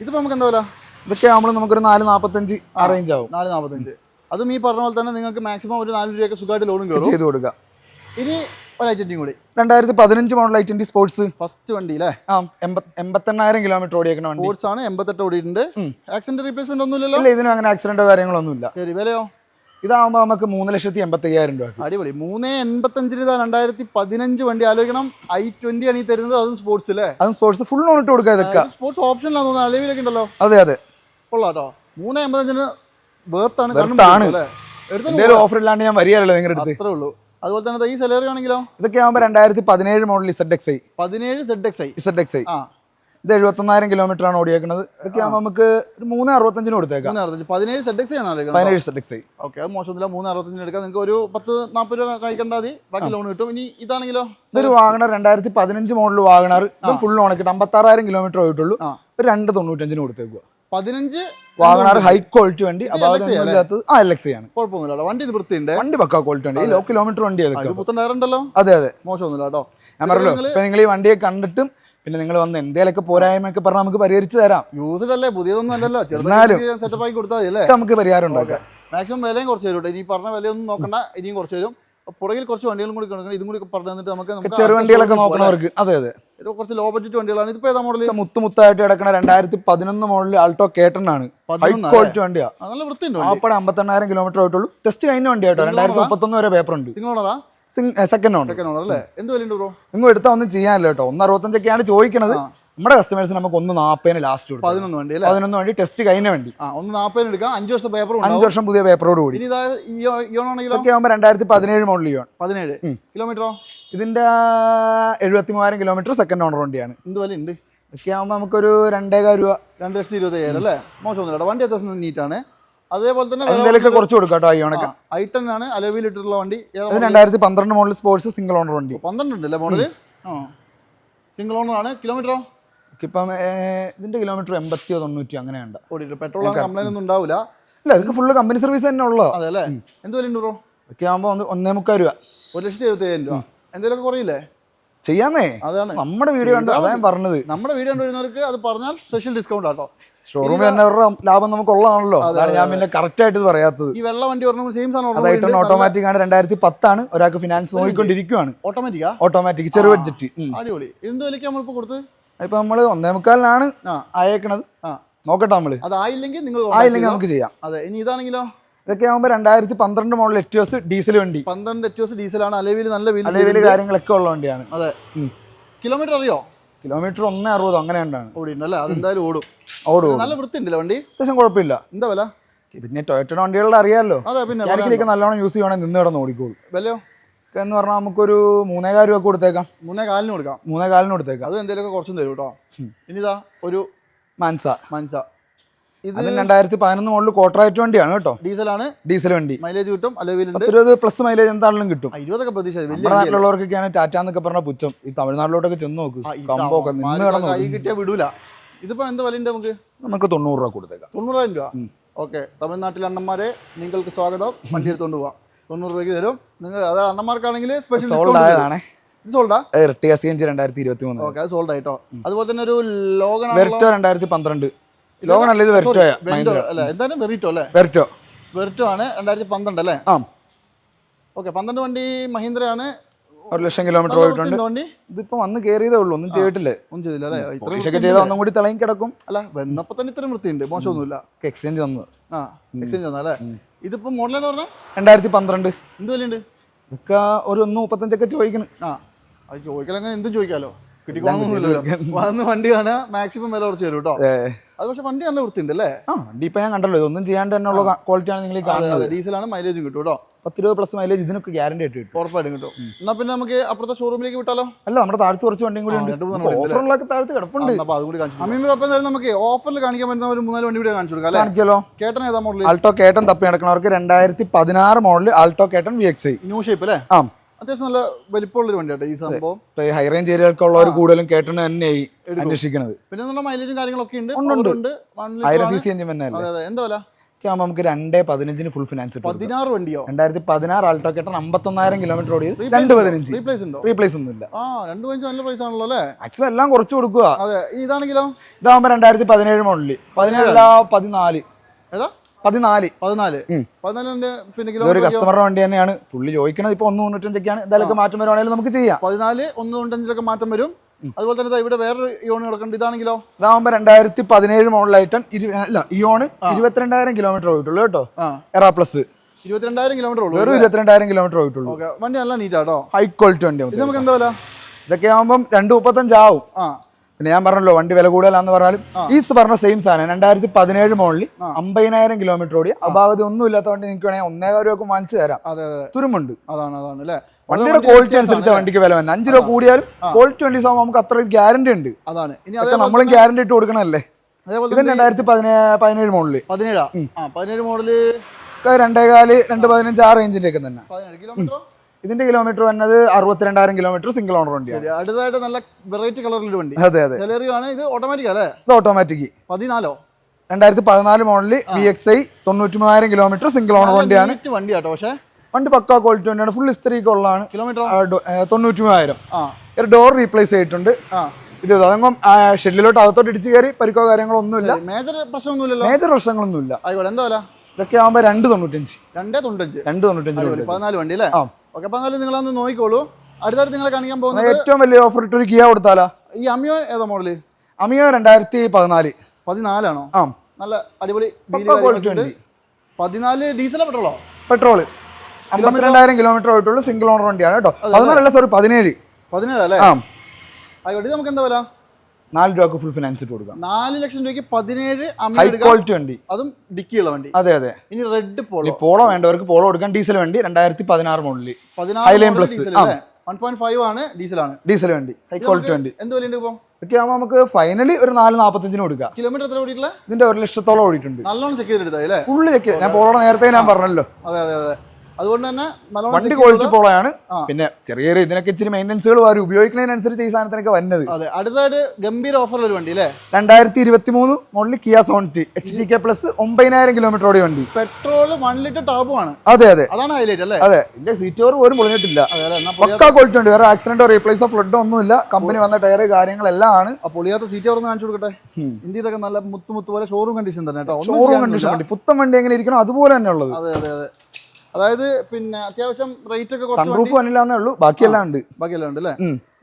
ഇതിപ്പോ നമുക്ക് എന്താ വില? ഇതൊക്കെ ആകുമ്പോൾ നമുക്കൊരു നാല് നാൽപ്പത്തഞ്ച് ആ റേഞ്ച് ആവും. നാല് നാൽപ്പത്തഞ്ച് അതും ഈ പറഞ്ഞ പോലെ തന്നെ നിങ്ങൾക്ക് മാക്സിമം ഒരു നാല് രൂപയൊക്കെ സുഖമായിട്ട് ലോണും കയറും ചെയ്ത് കൊടുക്കാം. ഇനി ഒരാഴ്ചയും കൂടി. രണ്ടായിരത്തി പതിനഞ്ച് model I twenty sports first വണ്ടി അല്ലേ ആ എൺപത്തെണ്ണായിരം കിലോമീറ്റർ ഓടിയേക്കണ വണ്ടി. സ്പോർട്സ് ആണ് എൺപത്തെട്ട് ഓടിയിട്ടുണ്ട്. ആക്സിഡന്റ് റീപ്ലേസ്മെന്റ് ഒന്നുമില്ലല്ലോ? ഇല്ല ഇതിനും അങ്ങനെ ആക്സിഡന്റ് കാര്യങ്ങളൊന്നും ഇല്ല. ശരി വിലയോ? ഇതാവുമ്പോൾ നമുക്ക് മൂന്ന് ലക്ഷത്തി എൺപത്തി അയ്യായിരം രൂപ അടിപൊളി. മൂന്ന് എൺപത്തഞ്ചിന് ഇതാ രണ്ടായിരത്തി പതിനഞ്ച് വണ്ടി. ആലോചിക്കണം ഐ ട്വന്റി ആണ് ഈ തരുന്നത് അതും സ്പോർട്സ് അല്ലേ അതും സ്പോർട്സ് ഫുൾ ഓണിട്ട് കൊടുക്കുക ഇതൊക്കെ. സ്പോർട്സ് ഓപ്ഷനിലാന്ന് തോന്നുന്നു. അലവിലൊക്കെ ഉണ്ടല്ലോ. അതെ അതെ. കൊള്ളാട്ടോ. മൂന്ന് എൺപത്തഞ്ചിന് ബേർത്താണ് ആണ്. ഓഫർ ഇല്ലാണ്ട് ഞാൻ വരികയല്ലോ നിങ്ങളുടെ അടുത്ത്. അത്രേ ഉള്ളൂ. അതുപോലെ തന്നെ ഈ സെലറി ആണെങ്കിലോ? ഇതൊക്കെ ആകുമ്പോൾ രണ്ടായിരത്തി പതിനേഴ് മോഡൽ ഇസഡ് എക്സ് ഐ പതിനേഴ് Z X I Z X I ആ. ഇത് എഴുപത്തൊന്നായിരം കിലോമീറ്റർ ആണ് ഓടിയേക്കുന്നത്. ഇതൊക്കെ ആകുമ്പോൾ നമുക്ക് ഒരു മൂന്ന് അറുപത്തഞ്ചിന് കൊടുത്തേക്കാം. പതിനേഴ് സെഡ് എക്സ് ആണ് പതിനേഴ് സെഡ് എക്സ് ഐ ഓക്കെ അത് മോശമില്ല മൂന്ന് അറുപത്തഞ്ചിന് എടുക്കാം. നിങ്ങൾക്ക് ഒരു പത്ത് നാൽപ്പത് രൂപ കഴിക്കേണ്ട മതി ബാക്കി ലോൺ കിട്ടും. ഇനി ഇതാണെങ്കിലോ? ഇതൊരു വാഗണർ രണ്ടായിരത്തി പതിനഞ്ച് model Wagon R full full ഓണക്കിട്ട് അമ്പത്താറായിരം കിലോമീറ്റർ പോയിട്ടുള്ളൂ ഒരു രണ്ട് തൊണ്ണൂറ്റഞ്ചിന് കൊടുത്തേക്കുക പതിനഞ്ച് വാഗണാർ ഹൈ ക്വാളിറ്റി വണ്ടി. ആ എൽ എക്സ് ആണ്. കുഴപ്പമൊന്നുമില്ല വണ്ടി ഇത് വൃത്തിയുണ്ട്. വണ്ടി പക്കാ ക്വാളിറ്റി ഉണ്ട് ലോ കിലോമീറ്റർ വണ്ടി ഉണ്ടല്ലോ? അതെ അതെ. മോശമൊന്നുമില്ല കേട്ടോ. ഞാൻ പറഞ്ഞല്ലോ ഇപ്പൊ നിങ്ങൾ ഈ വണ്ടിയെ കണ്ടിട്ടും പിന്നെ നിങ്ങൾ വന്ന് എന്തേലൊക്കെ പോരായ്മയൊക്കെ പറഞ്ഞാൽ നമുക്ക് പരിഹരിച്ച് തരാം. യൂസ്ഡ് അല്ലേ പുതിയതൊന്നും അല്ലല്ലോ. സെറ്റപ്പ് ആക്കി കൊടുത്താൽ മതി അല്ലേ? നമുക്ക് പരിഹാരം ഉണ്ടാക്കാം. മാക്സിമം വിലയും കുറച്ച് തരും കേട്ടോ. ഇനി പറഞ്ഞ വിലയൊന്നും നോക്കണ്ട. ഇനിയും കുറച്ച് തരും പുറകിൽ കുറച്ച് വണ്ടികളും കൂടി കൊടുക്കണം. ഇതും കൂടി പറഞ്ഞു തന്നിട്ട് നമുക്ക് നമുക്ക് ചെറു വണ്ടികളൊക്കെ showroom നോക്കണവർക്ക്. അതെ അതെ? ഇത് കുറച്ച് ലോ ബഡ്ജറ്റ് വണ്ടികളാണ്. ഇതിപ്പോ ഏതാ മോഡൽ മുത്ത് മുത്തായിട്ട് കിടക്കണ രണ്ടായിരത്തി പതിനൊന്ന് മോഡൽ ആൾട്ടോ കേട്ടൺ ആണ് ഹൈ ക്വാളിറ്റി വണ്ടിയാ. നല്ല വൃത്തി വണ്ടി. ആപ്പടെ അമ്പത്തെണ്ണായിരം കിലോമീറ്റർ ആയിട്ടുള്ളൂ. ടെസ്റ്റ് കഴിഞ്ഞ വണ്ടി ആയിട്ടോ രണ്ടായിരത്തി മുപ്പത്തൊന്ന് വരെ പേപ്പർ ഉണ്ട്. സിംഗിൾ ഓണറാ സെക്കൻഡ് ഓണർ സെക്കൻഡ് ഓണർ അല്ലേ? എന്ത് വിലയുണ്ട് ബ്രോ നിങ്ങൾ എടുത്താൽ ഒന്നും ചെയ്യാനില്ല കേട്ടോ. ഒന്ന് അറുപത്തഞ്ചൊക്കെയാണ് ചോദിക്കണത്. നമ്മുടെ കസ്റ്റമേഴ്സ് നമുക്ക് ഒന്ന് നാൽപ്പതിന് ലാസ്റ്റ് കൊടുക്കും പതിനൊന്ന് വണ്ടി അല്ലേ? പതിനൊന്ന് വണ്ടി ടെസ്റ്റ് കഴിഞ്ഞ വണ്ടി. ആ ഒന്ന് നാൽപ്പതിന് എടുക്കാം. അഞ്ച് വർഷത്തെ പേപ്പർ അഞ്ച് വർഷം പുതിയ പേപ്പറോട് കൂടി. ഇതൊക്കെ ആകുമ്പോൾ രണ്ടായിരത്തി പതിനേഴ് മോഡൽ ഇയോൺ. പതിനേഴ്. കിലോമീറ്ററോ ഇതിന്റെ എഴുപത്തി മൂവായിരം കിലോമീറ്റർ സെക്കൻഡ് ഓണർ വണ്ടിയാണ്. എന്ത് വില ഉണ്ട് ഒക്കെ ആകുമ്പോൾ നമുക്കൊരു രണ്ടേകാൽ രൂപ. രണ്ട് ലക്ഷത്തി ഇരുപത്തയ്യായിരം അല്ലേ? മോശമൊന്നുമില്ല. വണ്ടി അത്യാവശ്യം നീറ്റാണ് അതേപോലെ തന്നെ വിലയൊക്കെ കുറച്ച് കൊടുക്കാം കേട്ടോ അയ്യോണൊക്കെ ഐ ടെൻ ആണ്. അലോവിയിൽ ഇട്ടിട്ടുള്ള വണ്ടി. രണ്ടായിരത്തി പന്ത്രണ്ട് മോഡൽ സ്പോർട്സ് സിംഗിൾ ഓണർ വണ്ടി. പന്ത്രണ്ട് ഉണ്ടല്ലേ മോഡൽ ആ. സിംഗിൾ ഓണർ ആണ്. കിലോമീറ്ററോ ഇപ്പം ഇതിന്റെ കിലോമീറ്റർ എൺപത്തിയോ തൊണ്ണൂറ്റിയോ അങ്ങനെയുണ്ട്. ഓടിയിട്ട് പെട്രോൾ കംപ്ലൈന്റ് ഒന്നും ഉണ്ടാവില്ല അല്ല ഇതൊക്കെ ഫുള്ള് കമ്പനി സർവീസ് തന്നെ ഉള്ളോ അതെ അല്ലേ? എന്ത് വില ഉണ്ട് ബ്രോ ഒക്കെ ആകുമ്പോൾ ഒന്ന് ഒന്നേ മുക്കാൽ രൂപ. ഒരു ലക്ഷത്തി എഴുപത്തി അയ്യായിരം രൂപ എന്തെങ്കിലുമൊക്കെ കുറയില്ലേ? ചെയ്യാന്നേ. അതാണ്. നമ്മുടെ വീഡിയോ കണ്ട് അതാണ് ഞാൻ പറഞ്ഞത്. നമ്മുടെ വീഡിയോ കണ്ടുവരുന്നവർക്ക് അത് പറഞ്ഞാൽ സ്പെഷ്യൽ ഡിസ്കൗണ്ട് ആട്ടോ. ഷോറൂമിൽ തന്നെ അവരുടെ ലാഭം നമുക്ക് ഉള്ളതാണല്ലോ. അതാണ് ഞാൻ പിന്നെ കറക്റ്റ് ആയിട്ട് പറയാത്തത്. ഈ വെള്ള വണ്ടി പറഞ്ഞ സെയിം സാധനം അതായിട്ട് ഓട്ടോമാറ്റിക് ആണ്. രണ്ടായിരത്തി പത്താണ്. ഒരാൾക്ക് ഫിനാൻസ് നോക്കിക്കൊണ്ടിരിക്കുവാണ്. ഓട്ടോമാറ്റിക്കാ ഓട്ടോമാറ്റിക് ചെറിയ ബഡ്ജറ്റ് അടിപൊളി. എന്ത് വിലയ്ക്ക് നമ്മളിപ്പോൾ കൊടുത്ത് ഇപ്പൊ നമ്മൾ ഒന്നേ മുക്കാലിനാണ് അയക്കണത് നോക്കട്ടെ നമ്മൾ. അതായില്ലെങ്കിൽ നിങ്ങൾ ആയില്ലെങ്കിൽ നമുക്ക് ചെയ്യാം. അതെ ഇനി ഇതാണെങ്കിലോ? ഇതൊക്കെ ആകുമ്പോൾ രണ്ടായിരത്തി പന്ത്രണ്ട് മോഡൽ എറ്റിയോസ് ഡീസൽ വണ്ടി. പന്ത്രണ്ട് എറ്റിയോസ് ഡീസലാണ് അലവിൽ നല്ല അലവിൽ കാര്യങ്ങളൊക്കെ ഉള്ള വണ്ടിയാണ്. അതെ. കിലോമീറ്റർ അറിയോ? കിലോമീറ്റർ ഒന്നേ അറുപത് അങ്ങനെ ഉണ്ടാണ് ഓടിയിട്ടുണ്ട് അല്ലേ അതെന്തായാലും ഓടും. ഓടും നല്ല വൃത്തിയുണ്ടല്ലേ വണ്ടി? അത്യാവശ്യം കുഴപ്പമില്ല. എന്താ വില? പിന്നെ ടൊയറ്റയുടെ വണ്ടികളുടെ അറിയാമല്ലോ അതെ പിന്നെ നല്ലോണം യൂസ് ചെയ്യുവാണെങ്കിൽ നിന്ന് കിടന്ന് ഓടിക്കോളൂ. വിലയോ? എന്ന് പറഞ്ഞാൽ നമുക്കൊരു മൂന്നേകാൽ രൂപ കൊടുത്തേക്കാം. മൂന്നേ കാലിന് കൊടുക്കാം. മൂന്നേ കാലിന് കൊടുത്തേക്കാം. അത് എന്തെങ്കിലുമൊക്കെ കുറച്ചും തരും കേട്ടോ. ഇനിതാ ഒരു മാൻസ. മൻസ. ഇത് അതിന് രണ്ടായിരത്തി പതിനൊന്ന് മോഡൽ കോട്ടറായിട്ട് വണ്ടിയാണ് കേട്ടോ. ഡീസലാണ്. ഡീസൽ വണ്ടി. മൈലേജ് കിട്ടും അലവിലുണ്ട് ഇരുപത് പ്ലസ് മൈലേജ് എന്താണെങ്കിലും കിട്ടും. ഇരുപതൊക്കെ പ്രതീക്ഷ വലിയ നമ്മുടെ നാട്ടിലുള്ളവർക്കൊക്കെയാണ് ടാറ്റ എന്നൊക്കെ പറഞ്ഞ പുച്ഛം. ഈ തമിഴ്നാട്ടിലോട്ടൊക്കെ ചെന്ന് നോക്ക്. കമ്പോ ഒക്കെ കമ്പൊക്കെ നിന്ന് കിടന്നു കൈ കിട്ടിയാൽ വിടൂല. ഇതിപ്പോ എന്ത് വിലയുണ്ട് നമുക്ക്? നമുക്ക് തൊണ്ണൂറ് രൂപ കൊടുത്തേക്കാം. തൊണ്ണൂറായിരം രൂപ? ഓക്കെ. തമിഴ്നാട്ടിലെ അണ്ണന്മാരെ നിങ്ങൾക്ക് സ്വാഗതം. വണ്ടി എടുത്തുകൊണ്ട് പോവാം. തൊണ്ണൂറ് രൂപയ്ക്ക് തരും. നിങ്ങൾ അത് അണ്ണന്മാർക്കാണെങ്കിൽ സ്പെഷ്യൽ സോൾഡ് ഡിസ്കൗണ്ട് ആയതാണേ. ഇത് സോൾഡാ സി രണ്ടായിരത്തി ഇരുപത്തി മൂന്ന് ഓക്കെ അത് സോൾഡ് ആയിട്ടോ അതുപോലെ തന്നെ ഒരു ലോഗൺ വെർട്ടോ രണ്ടായിരത്തി പന്ത്രണ്ട് ലോഗൺ അല്ല ഇത് വെർട്ടോയാ വെൻഡോ അല്ലേ? എന്തായാലും വെറിറ്റോ അല്ലേ? വെർട്ടോ. വെർട്ടോ ആണ് രണ്ടായിരത്തി പന്ത്രണ്ട് അല്ലേ? ആ. ഓക്കെ പന്ത്രണ്ട് വണ്ടി മഹീന്ദ്രയാണ്. ഒരു ലക്ഷം കിലോമീറ്റർ പോയിട്ടുണ്ട്. ഇതിപ്പോ വന്ന് കയറിയതേ ഉള്ളൂ ഒന്നും ചെയ്തിട്ടില്ലേ. ഒന്നും ചെയ്തില്ല അല്ലേ? ഇത്ര പോളിഷൊക്കെ ചെയ്താൽ ഒന്നും കൂടി തിളങ്ങി കിടക്കും. അല്ല വന്നപ്പോ തന്നെ ഇത്രയും വൃത്തിയുണ്ട്. മോശമൊന്നുമില്ല. എക്സ്ചേഞ്ച് വന്നു. ആ എക്സ്ചേഞ്ച് വന്നല്ലേ ഇതിപ്പോ മോഡൽ എന്ന് പറഞ്ഞാൽ രണ്ടായിരത്തി പന്ത്രണ്ട്. എന്ത് വിലയുണ്ട്? ഇതൊക്കെ ഒരു ഒന്ന് മുപ്പത്തഞ്ചൊക്കെ ചോദിക്കണം. ആ അത് ചോദിക്കലങ്ങനെ എന്തും ചോദിക്കാലോ? കിട്ടിക്കോളൊന്നുമില്ലല്ലോ വന്ന് വണ്ടി കാണുക മാക്സിമം വില കുറച്ച് തരും കേട്ടോ അത് പക്ഷെ വണ്ടി നല്ല വൃത്തിയുണ്ട് അല്ലേ? വണ്ടി ഇപ്പൊ ഞാൻ കണ്ടല്ലോ ഇതൊന്നും ചെയ്യാണ്ട് തന്നെ ഉള്ള ക്വാളിറ്റിയാണ് നിങ്ങൾ കാണുന്നത്. ഡീസലാണ് മൈലേജും കിട്ടും കേട്ടോ പത്തിരുപത് പ്ലസ് മൈലേജ് ഇതിനൊക്കെ ഗ്യാരണ്ടി ആയിട്ട് കിട്ടും. ഉറപ്പായിട്ടും കിട്ടും. എന്നാ പിന്നെ നമുക്ക് അപ്പുറത്തെ ഷോറൂമിലേക്ക് വിട്ടാലോ? അല്ല നമ്മുടെ താഴത്ത് കുറച്ച് വണ്ടിയും കൂടി ഉണ്ട്. ഓഫറിലൊക്കെ താഴ്ത്ത് കിടപ്പുണ്ട്. അപ്പൊ അതും കൂടി കാണിച്ചു അമ്മീന്റെ ഒപ്പം എന്തായാലും നമുക്ക് ഓഫറിൽ കാണിക്കാൻ പറ്റുന്ന ഒരു മൂന്നാൽ വണ്ടി കൂടി കാണിച്ചു കൊടുക്കാം കേട്ടൻ ഏതാ മോഡൽ ആൾട്ടോ കേട്ടൻ തപ്പി നടക്കണവർക്ക് രണ്ടായിരത്തി പതിനാറ് model Alto കേട്ടൻ V X I new shape അല്ലേ? ആ. അത്യാവശ്യം നല്ല വലിപ്പമുള്ള ഒരു കേട്ടോ ഈ സംഭവം ഹൈ റേഞ്ച് ഏരിയകൾക്കുള്ളവർ കൂടുതലും കേട്ടണ് തന്നെ അന്വേഷിക്കുന്നത് പിന്നെ നല്ല മൈലേജും കാര്യങ്ങളൊക്കെ ഉണ്ട്. ഉണ്ട്, ആയിരം സി സി എഞ്ചിൻ തന്നെ എന്താ വില? ആകുമ്പോൾ നമുക്ക് രണ്ടേ പതിനഞ്ചിന് ഫുൾ ഫിനാൻസ് പതിനാറ് വണ്ടിയോ? രണ്ടായിരത്തി പതിനാറ് ആൾട്ടോ കേട്ട അമ്പത്തൊന്നായിരം കിലോമീറ്റർ ഓടിയത്. രണ്ട് പതിനഞ്ച്. റീപ്ലേസ് ഉണ്ടോ? റീപ്ലേസ് ഒന്നുമില്ല. ആ രണ്ട് പതിനഞ്ച് നല്ല പ്രൈസ് ആണല്ലോ അല്ലേ? മാക്സിമം എല്ലാം കുറച്ച് കൊടുക്കുക. അതെ. ഇതാണെങ്കിലോ ഇതാകുമ്പോൾ രണ്ടായിരത്തി പതിനേഴ്. മോഡലിൽ പതിനേഴല്ല പതിനാല്. ഏതാ? പതിനാല്. പതിനാല്. പതിനാലിന്റെ പിന്നെ കിലോമീറ്റർ കസ്റ്റമറുടെ വണ്ടി തന്നെയാണ്. പുള്ളി ചോദിക്കണത് ഇപ്പൊ ഒന്ന് തൊണ്ണൂറ്റഞ്ചൊക്കെയാണ് എന്തായാലും മാറ്റം വരുവാണെങ്കിലും നമുക്ക് ചെയ്യാം. പതിനാല് ഒന്ന് തൊണ്ണൂറ്റഞ്ചിലൊക്കെ മാറ്റം വരും. അതുപോലെ തന്നെ ഇവിടെ വേറൊരു ഇയോൺ കിടക്കുന്നുണ്ട്. ഇതാണെങ്കിലോ? ഇതാകുമ്പോൾ രണ്ടായിരത്തി പതിനേഴ് മോഡലായിട്ട് അല്ല ഇയോൺ ഇരുപത്തിരണ്ടായിരം കിലോമീറ്റർ പോയിട്ടുള്ളൂ കേട്ടോ. എറാ പ്ലസ് ഇരുപത്തിരണ്ടായിരം കിലോമീറ്റർ ഉള്ളൂ വെറും ഇരുപത്തിരണ്ടായിരം കിലോമീറ്റർ പോയിട്ടുള്ളൂ വണ്ടി നല്ല നീറ്റാട്ടോ ഹൈ ക്വാളിറ്റി വണ്ടി ഇത് നമുക്ക് എന്താ വില? ഇതൊക്കെ ആകുമ്പോൾ രണ്ട് മുപ്പത്തഞ്ചാവും. ആ. പിന്നെ ഞാൻ പറഞ്ഞല്ലോ വണ്ടി വില കൂടുതലാന്ന് പറഞ്ഞാലും ഈസ് പറഞ്ഞ സെയിം സാധനം രണ്ടായിരത്തി പതിനേഴ് മോളിൽ അമ്പതിനായിരം കിലോമീറ്റർ ഓടി അഭാവതി ഒന്നും ഇല്ലാത്ത വണ്ടി നിങ്ങൾക്ക് വേണമെങ്കിൽ ഒന്നേകാൽ രൂപ വാങ്ങിച്ചു തരാം. തുരുമുണ്ട്. അതാണ് അതാണ് അല്ലേ? വണ്ടിയുടെ ക്വാളിറ്റി അനുസരിച്ച് വണ്ടിക്ക് വില തന്നെ അഞ്ച് രൂപ കൂടിയാലും ക്വാളിറ്റി വണ്ടി ആകുമ്പോൾ നമുക്ക് അത്ര ഗ്യാരണ്ടി ഉണ്ട്. അതാണ്. നമ്മളും ഗ്യാരണ്ടി ഇട്ട് കൊടുക്കണല്ലേ അതേപോലെ ഇത് രണ്ടായിരത്തി പതിനേഴ് പതിനേഴ്? മോഡൽ പതിനേഴാ പതിനേഴ് മോഡൽ രണ്ടേകാൽ രണ്ട് പതിനഞ്ച് ആ റേഞ്ചിന്റെ ഒക്കെ തന്നെ. ഇതിന്റെ കിലോമീറ്റർ വന്നത് അറുപത്തിരണ്ടായിരം കിലോമീറ്റർ സിംഗിൾ ഓണർ വണ്ടിയാണ്. അടുത്തായിട്ട് അടുത്തതായിട്ട് നല്ല വെറൈറ്റി കളറിലൊരു വണ്ടി. അതെ അതെ. ആണ് ഇത് ഓട്ടോമാറ്റിക് അല്ലേ? ഇത് ഓട്ടോമാറ്റിക് പതിനാലോ? രണ്ടായിരത്തി പതിനാല് മോഡൽ വി എക്സ് ഐ തൊണ്ണൂറ്റി മൂവായിരം കിലോമീറ്റർ സിംഗിൾ ഓണർ വണ്ടിയാണ്. വണ്ടി കേട്ടോ പക്ഷേ. വണ്ടി പക്കാ ക്വാളിറ്റി വണ്ടിയാണ്. ഫുൾ ഹിസ്റ്ററിക്ക് ഉള്ളതാണ്. കിലോമീറ്റർ തൊണ്ണൂറ്റി മൂവായിരം ആ. ഒരു ഡോർ റീപ്ലേസ് ചെയ്തിട്ടുണ്ട്. ആ. ഇത് അതങ്ങും ഷെഡിലോട്ട് അകത്തോട്ട് ഇടിച്ച് കയറി പരിക്കോ കാര്യങ്ങളൊന്നുമില്ല. മേജർ പ്രശ്നമൊന്നുമില്ല മേജർ പ്രശ്നങ്ങളൊന്നുമില്ല. ആയിക്കോട്ടെ എന്താ വില? ഇതൊക്കെ ആകുമ്പോൾ രണ്ട് തൊണ്ണൂറ്റഞ്ച്. രണ്ടേ തൊണ്ണൂറ്റഞ്ച്. രണ്ട് തൊണ്ണൂറ്റഞ്ച് പതിനാല് വണ്ടി അല്ലേ? ആ. ഓക്കെ പതിനാല് നിങ്ങളൊന്ന് നോക്കിക്കോളൂ. അടുത്തായിട്ട് നിങ്ങളെ കാണിക്കാൻ പോകുന്നത് ഏറ്റവും വലിയ ഓഫർ ഇട്ട് ഒരു കിയ കൊടുത്താലാ? ഈ അമിയോ ഏതാ മോഡൽ അമിയോ രണ്ടായിരത്തി പതിനാല്. പതിനാലാണോ? ആ. നല്ല അടിപൊളി പതിനാല് ഡീസലോ പെട്രോളോ പെട്രോൾ അമ്പത്തിരണ്ടായിരം കിലോമീറ്റർ ആയിട്ടുള്ള സിംഗിൾ ഓണർ വണ്ടിയാണ് കേട്ടോ. പതിനാലല്ല സോറി പതിനേഴ്. പതിനേഴ് അല്ലേ? ആ. ആയിക്കോട്ടെ നമുക്ക് എന്താ വില? നാല് രൂപക്ക് ഫുൾ ഫിനാൻസ് ഇട്ട് കൊടുക്കാം. നാല് ലക്ഷം രൂപയ്ക്ക് പതിനേഴ് ഹൈ ക്വാളിറ്റി വണ്ടി. അതും ഡിക്കിയുള്ള വണ്ടി. അതെ അതെ. ഇനി റെഡ് പോളോ പോളോ വേണ്ടവർക്ക് പോളോ കൊടുക്കാൻ ഡീസൽ വണ്ടി രണ്ടായിരത്തി പതിനാറ് മോഡൽ പ്ലസ് plus. ഡീസൽ ആ. അല്ലേ? വൺ പോയിന്റ് ഫൈവ് ആണ് ഡീസലാണ് ഡീസൽ വണ്ടി. ഹൈ ക്വാളിറ്റി വണ്ടി. എന്ത് വിലയുണ്ട് ഇപ്പം? ഇതൊക്കെ ആകുമ്പോൾ നമുക്ക് ഫൈനലി ഒരു നാല് നാൽപ്പത്തഞ്ചിന് കൊടുക്കാം. കിലോമീറ്റർ എത്ര ഓടിയിട്ടുള്ള ഇതിന്റെ ഒരു ലക്ഷത്തോളം ഓടിയിട്ടുണ്ട്. നല്ലോണം ചെക്ക് ചെയ്തെടുത്തായി അല്ലേ? ഫുള്ള് ചെക്ക് ഞാൻ പോളോ നേരത്തെ ഞാൻ പറഞ്ഞല്ലോ. അതെ അതെ അതെ. അതുകൊണ്ട് തന്നെ വണ്ടി ക്വാളിറ്റി പോളാണ് പിന്നെ ചെറിയ ചെറിയ ഇതിനൊക്കെ ഇച്ചിരി മെയിന്റനൻസുകൾ അവർ ഉപയോഗിക്കുന്നതിനനുസരിച്ച് ഈ സാധനത്തിനൊക്കെ വരുന്നത്. അതെ. അടുത്തായിട്ട് ഗംഭീര ഒരു വണ്ടി അല്ലേ? രണ്ടായിരത്തി ഇരുപത്തി മൂന്ന് മോഡലിൽ Kia Sonet H D K plus ഒമ്പതിനായിരം കിലോമീറ്റർ ഓടിയ വണ്ടി. പെട്രോൾ വൺ ലിറ്റർ ടാപ്പുമാണ് അതെ അതെ. അതാണ് ഹൈലൈറ്റ് അല്ലേ? അതെ. ഇതിന്റെ സീറ്റ് ഓവർ പോലും പൊളിഞ്ഞിട്ടില്ല. പക്കാ ക്വാളിറ്റി ഉണ്ട്. വേറെ ആക്സിഡന്റോ റീപ്ലേസോ ഫ്ലഡോ ഒന്നുമില്ല. കമ്പനി വന്ന ടയർ കാര്യങ്ങളെല്ലാം ആണ്. പൊളിയാത്ത സീറ്റ് ഓർന്ന് കാണിച്ചു കൊടുക്കട്ടെ? ഇന്ത്യയിലൊക്കെ നല്ല മുത്തു മുത്തു പോലെ ഷോറൂം കണ്ടീഷൻ തന്നെ കേട്ടോ. ഷോറൂം കണ്ടീഷൻ വണ്ടി പുത്തൻ വണ്ടി എങ്ങനെ ഇരിക്കണം അതുപോലെ തന്നെ ഉള്ളത്. അതെ അതെ അതെ. അതായത് പിന്നെ അത്യാവശ്യം റേറ്റ് ഒക്കെ കുറച്ച് സൺറൂഫ് വന്നില്ലാന്നേ ഉള്ളൂ. ബാക്കിയെല്ലാം ഉണ്ട്. ബാക്കിയെല്ലാം ഉണ്ട് അല്ലേ?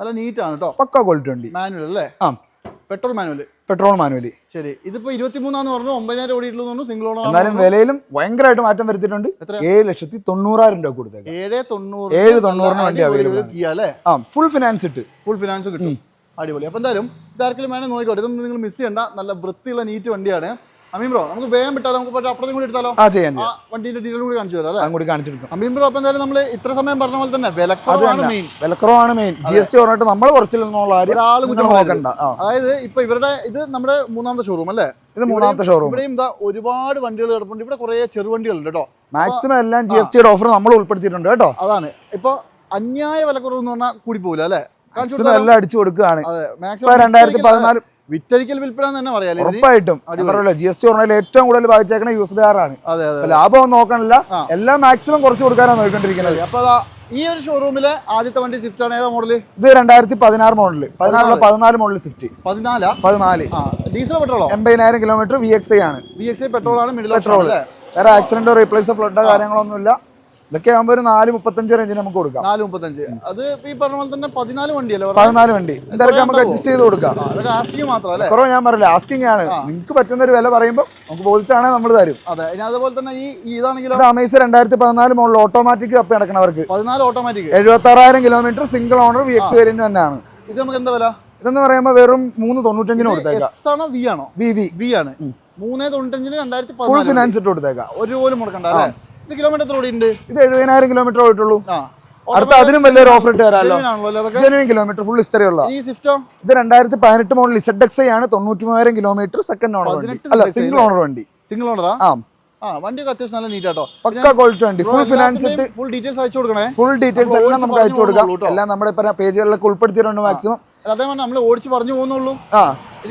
നല്ല നീറ്റ് ആണ് കേട്ടോ പക്കാ ക്വാളിറ്റി വണ്ടി. മാനുവൽ അല്ലേ? ആ. പെട്രോൾ മാനുവൽ പെട്രോൾ മാനുവൽ ശരി. ഇതിപ്പോ ഇരുപത്തിമൂന്നാന്ന് പറഞ്ഞു ഒമ്പതിനായിരം ഓടിയിട്ടുള്ളൂ പറഞ്ഞു സിംഗിൾ ഓണർ എന്നാലും വിലയിലും ഭയങ്കരമായിട്ട് മാറ്റം വരുത്തിയിട്ടുണ്ട്? ഏഴ് ലക്ഷത്തി തൊണ്ണൂറായിരം രൂപ കൊടുത്തേക്ക്. ഏഴ് തൊണ്ണൂറ് ഏഴ് തൊണ്ണൂറിന് വണ്ടി ആണ്. അല്ലേ? ആ ഫുൾ ഫിനാൻസ് ഇട്ട്. ഫുൾ ഫിനാൻസ് കിട്ടും. അടിപൊളി. അപ്പൊ എന്തായാലും ഇതാർക്കെങ്കിലും വേണമെങ്കിൽ നോക്കിക്കോട്ടെ. ഇതൊന്നും നിങ്ങൾ മിസ് ചെയ്യണ്ട. നല്ല വൃത്തിയുള്ള നീറ്റ് വണ്ടിയാണ്. അമീൻ ബ്രോ നമുക്ക് വേഗം വിട്ടാലോ? നമുക്ക് പറ്റും അപ്പുറത്തും കൂടി എടുത്താലോ? ആ ചെയ്യാൻ ആ ചെയ്യാം വണ്ടീന്റെ ഡീറ്റെയിൽ കൂടി കാണിച്ചു തരാം അല്ലേ? കൂടി കാണിച്ചെടുക്കാം അമീൻ ബ്രോ അപ്പൊ എന്തായാലും നമ്മൾ ഇത്ര സമയം പറഞ്ഞ പോലെ തന്നെ വിലക്കുറവാണ് മെയിൻ വിലക്കുറവാണ് മെയിൻ ജി എസ് ടി പറഞ്ഞിട്ട് നമ്മൾ കുറച്ചില്ലെന്നുള്ള ഒരാൾ നോക്കണ്ട. അതായത് ഇപ്പൊ ഇവരുടെ ഇത് നമ്മുടെ മൂന്നാമത്തെ ഷോറൂം അല്ലേ? ഇത് മൂന്നാമത്തെ ഷോറൂം ഇവിടെയും ഇതാ ഒരുപാട് വണ്ടികൾ കിടപ്പുണ്ട്. ഇവിടെ കുറെ ചെറുവണ്ടികളുണ്ട് കേട്ടോ. മാക്സിമം എല്ലാം ജി എസ് ടിയുടെ ഓഫർ നമ്മൾ ഉൾപ്പെടുത്തിയിട്ടുണ്ട് കേട്ടോ. അതാണ്. ഇപ്പൊ അന്യായ വിലക്കുറവ് എന്ന് പറഞ്ഞാൽ കൂടി പോകില്ല അല്ലേ? എല്ലാം അടിച്ചു കൊടുക്കുകയാണ്. രണ്ടായിരത്തി പതിനാല് വിറ്റഴിക്കൽ വിൽപ്പന തന്നെ പറയാം? ഉറപ്പായിട്ടും. ജി എസ് ടി പറഞ്ഞാൽ ഏറ്റവും കൂടുതൽ ബാധിച്ചേക്കുന്ന യൂസ്ഡ് കാറാണ് ലാഭം നോക്കണില്ല. എല്ലാം മാക്സിമം കുറച്ച് കൊടുക്കാനാണ് നോക്കിക്കൊണ്ടിരിക്കുന്നത് അപ്പൊ ഈ ഒരു ഷോറൂമിലെ ആദ്യത്തെ വണ്ടി സ്വിഫ്റ്റ് ആണ്. ഏതാ മോഡൽ ഇത് രണ്ടായിരത്തി പതിനാറ് മോഡൽ പതിനാറിലെ പതിനാല് മോഡൽ സ്വിഫ്റ്റ് പതിനാലാ? പതിനാല്. ഡീസൽ പെട്രോളോ എൺപതിനായിരം കിലോമീറ്റർ വി എക്സ് ഐ ആണ്. വി എക്സ് ഐ പെട്രോൾ ആണ് മിഡിൽ പെട്രോൾ വേറെ ആക്സിഡന്റോ റീപ്ലേസോ ഫ്ലഡോ കാര്യങ്ങളൊന്നുമില്ല. ഇതൊക്കെ ആകുമ്പോൾ ഒരു നാല് മുപ്പത്തഞ്ച് റേഞ്ചിന് നമുക്ക് കൊടുക്കാം. നാല് മുപ്പത്തഞ്ച്. അത് ഈ പറഞ്ഞ പോലെ തന്നെ പതിനാല് വണ്ടിയല്ലേ അല്ലേ പതിനാല് വണ്ടി. എന്തായാലും നമുക്ക് അഡ്ജസ്റ്റ് ചെയ്ത് കൊടുക്കാം. അതൊക്കെ ആസ്കിങ് കുറവ് ഞാൻ പറയില്ല ആസ്കിങ് ആണ്. നിങ്ങൾക്ക് പറ്റുന്ന ഒരു വില പറയുമ്പോൾ നമുക്ക് ബോധിച്ചാണെങ്കിൽ നമ്മൾ തരും. അതെ ഇനി അതുപോലെ തന്നെ ഈ ഇതാണെങ്കിലും ഇതാണെങ്കിലോ ഇത് അമേസ് രണ്ടായിരത്തി പതിനാല് മോഡൽ ഓട്ടോമാറ്റിക് കപ്പ് നടക്കണവർക്ക് പതിനാല് ഓട്ടോമാറ്റിക് എഴുപത്തി ആറായിരം kilometre single owner V X variant തന്നെയാണ് ഇത് നമുക്ക് എന്താ വില? ഇതെന്ന് പറയുമ്പോൾ വെറും മൂന്ന് തൊണ്ണൂറ്റഞ്ചിന് കൊടുത്തേക്കാം. എസ് ആണോ വി ആണോ. വി വി വി ആണ്. മൂന്നേ തൊണ്ണൂറ്റഞ്ചിന് രണ്ടായിരത്തി ഫുൾ ഫിനാൻസ് ഇട്ട് കൊടുത്തേക്കാം. ഒരു പോലും മുടക്കണ്ട അല്ലേ? ഇത് കിലോമീറ്റർ ഇത് എഴുപതിനായിരം കിലോമീറ്റർ പോയിട്ടുള്ളൂ ആ. അടുത്ത അതിനും വലിയൊരു ഓഫർ ഇട്ട് തരാമല്ലോ. ജനുവൻ കിലോമീറ്റർ ഫുൾ ഹിസ്റ്ററി ഉള്ള. ഈ ഇത് രണ്ടായിരത്തി പതിനെട്ട് മോഡൽ ഇസഡ് എക്സ് ആണ് തൊണ്ണൂറ്റി മൂവായിരം കിലോമീറ്റർ സെക്കൻഡ് ഓണർ വണ്ടി അല്ല സിംഗിൾ ഓണർ വണ്ടി. സിംഗിൾ ഓണറാ ആ? ആ. വണ്ടിയൊക്കെ അത്യാവശ്യം നല്ല നീറ്റ് ആട്ടോ. പക്ക ക്വാളിറ്റി വണ്ടി. ഫുൾ ഫിനാൻസ് ഫുൾ ഡീറ്റെയിൽസ് അയച്ചു കൊടുക്കണേ. ഫുൾ ഡീറ്റെയിൽസ് എല്ലാം നമുക്ക് അയച്ചു കൊടുക്കാം. എല്ലാം നമ്മുടെ പേജുകളിലൊക്കെ ഉൾപ്പെടുത്തിയിട്ടുണ്ട് മാക്സിമം അതേപോലെ അതേ നമ്മൾ ഓടിച്ച് പറഞ്ഞു പോകുന്നുള്ളൂ. ആ.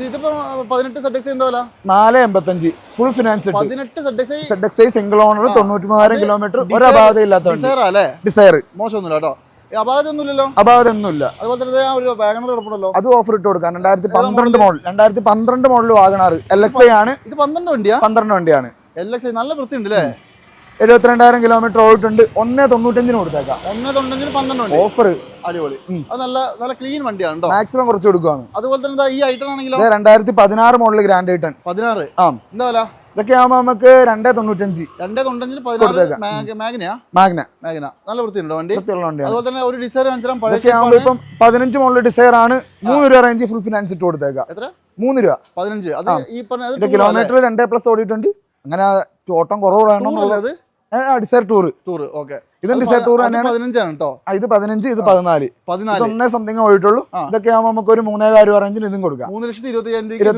ഇതിപ്പോ പതിനെട്ട് സെഡ് എക്സ് എന്താ വില? നാല് എൺപത്തഞ്ച്. ഫുൾ ഫിനാൻസ് പതിനെട്ട് സിംഗിൾ ഓണർ തൊണ്ണൂറ്റി മൂവായിരം കിലോമീറ്റർ ഒരു അപാധ ഇല്ലാത്ത ഡിസൈർ അല്ലേ? മോശമൊന്നുമില്ല കേട്ടോ. അതുപോലെ തന്നെ ഒരു വാഗണർ കിടപ്പുണ്ടല്ലോ. അത് ഓഫർ ഇട്ട് കൊടുക്കാം. രണ്ടായിരത്തി പന്ത്രണ്ട് മോഡൽ രണ്ടായിരത്തി പന്ത്രണ്ട് model Wagon R. L X I ആണ്. ഇത് പന്ത്രണ്ട് വണ്ടിയാ? പന്ത്രണ്ട് വണ്ടിയാണ്. എൽ എക്സ് നല്ല വൃത്തിയുണ്ട് അല്ലേ? എഴുപത്തിരണ്ടായിരം കിലോമീറ്റർ ഓടിട്ടുണ്ട് ഒന്നേ തൊണ്ണൂറ്റഞ്ചിന് കൊടുത്തേക്കാം. ഒന്നേ തൊണ്ണൂറ്റഞ്ചിന് പന്ത്രണ്ട് ഓഫർ അടിപൊളി. അത് നല്ല നല്ല ക്ലീൻ വണ്ടിയാണ് മാക്സിമം കുറച്ച് കൊടുക്കുകയാണ് അതുപോലെ തന്നെ ഈ ഐറ്റം ആണെങ്കിലോ? രണ്ടായിരത്തി പതിനാറ് മോഡൽ ഗ്രാൻഡ് ഐട്ടൺ പതിനാറ്. ആ. എന്താ വില? ഇതൊക്കെ ആകുമ്പോൾ നമുക്ക് രണ്ടേ തൊണ്ണൂറ്റഞ്ച്. രണ്ടേ തൊണ്ടഞ്ചിന് പതിനാറ് മാഗ്ന. മാഗ്ന. നല്ല വൃത്തിയുണ്ടോ വണ്ടി? അതുപോലെ തന്നെ ഒരു ഡിസൈർ കാണിച്ചാൽ ഇപ്പം പതിനഞ്ച് ആണ്. മൂന്ന് രൂപ റേഞ്ച് ഫുൾ ഫിനാൻസ് ഇട്ട് കൊടുത്തേക്കാം. എത്ര? മൂന്ന് രൂപ. പതിനഞ്ച്. അത് ഈ പറഞ്ഞ കിലോമീറ്റർ രണ്ടേ പ്ലസ് ഓടിയിട്ടുണ്ട്. അങ്ങനെ ഓട്ടം കുറവ് വേണം അത് ടൂർ ടൂർ ഓക്കെ ഇതും ഡിസയർ ടൂർ തന്നെയാണ്. പതിനഞ്ചാണ് കേട്ടോ ഇത് പതിനഞ്ച് ഇത് പതിനാല്. പതിനാല്. ഇതൊന്നേ സംതിങ് പോയിട്ടുള്ളൂ. ഇതൊക്കെ ആകുമ്പോൾ നമുക്ക് ഒരു മൂന്നേകാൽ റേഞ്ചിന് ഇതും കൊടുക്കാം. മൂന്ന് ലക്ഷത്തി ഇരുപത്തി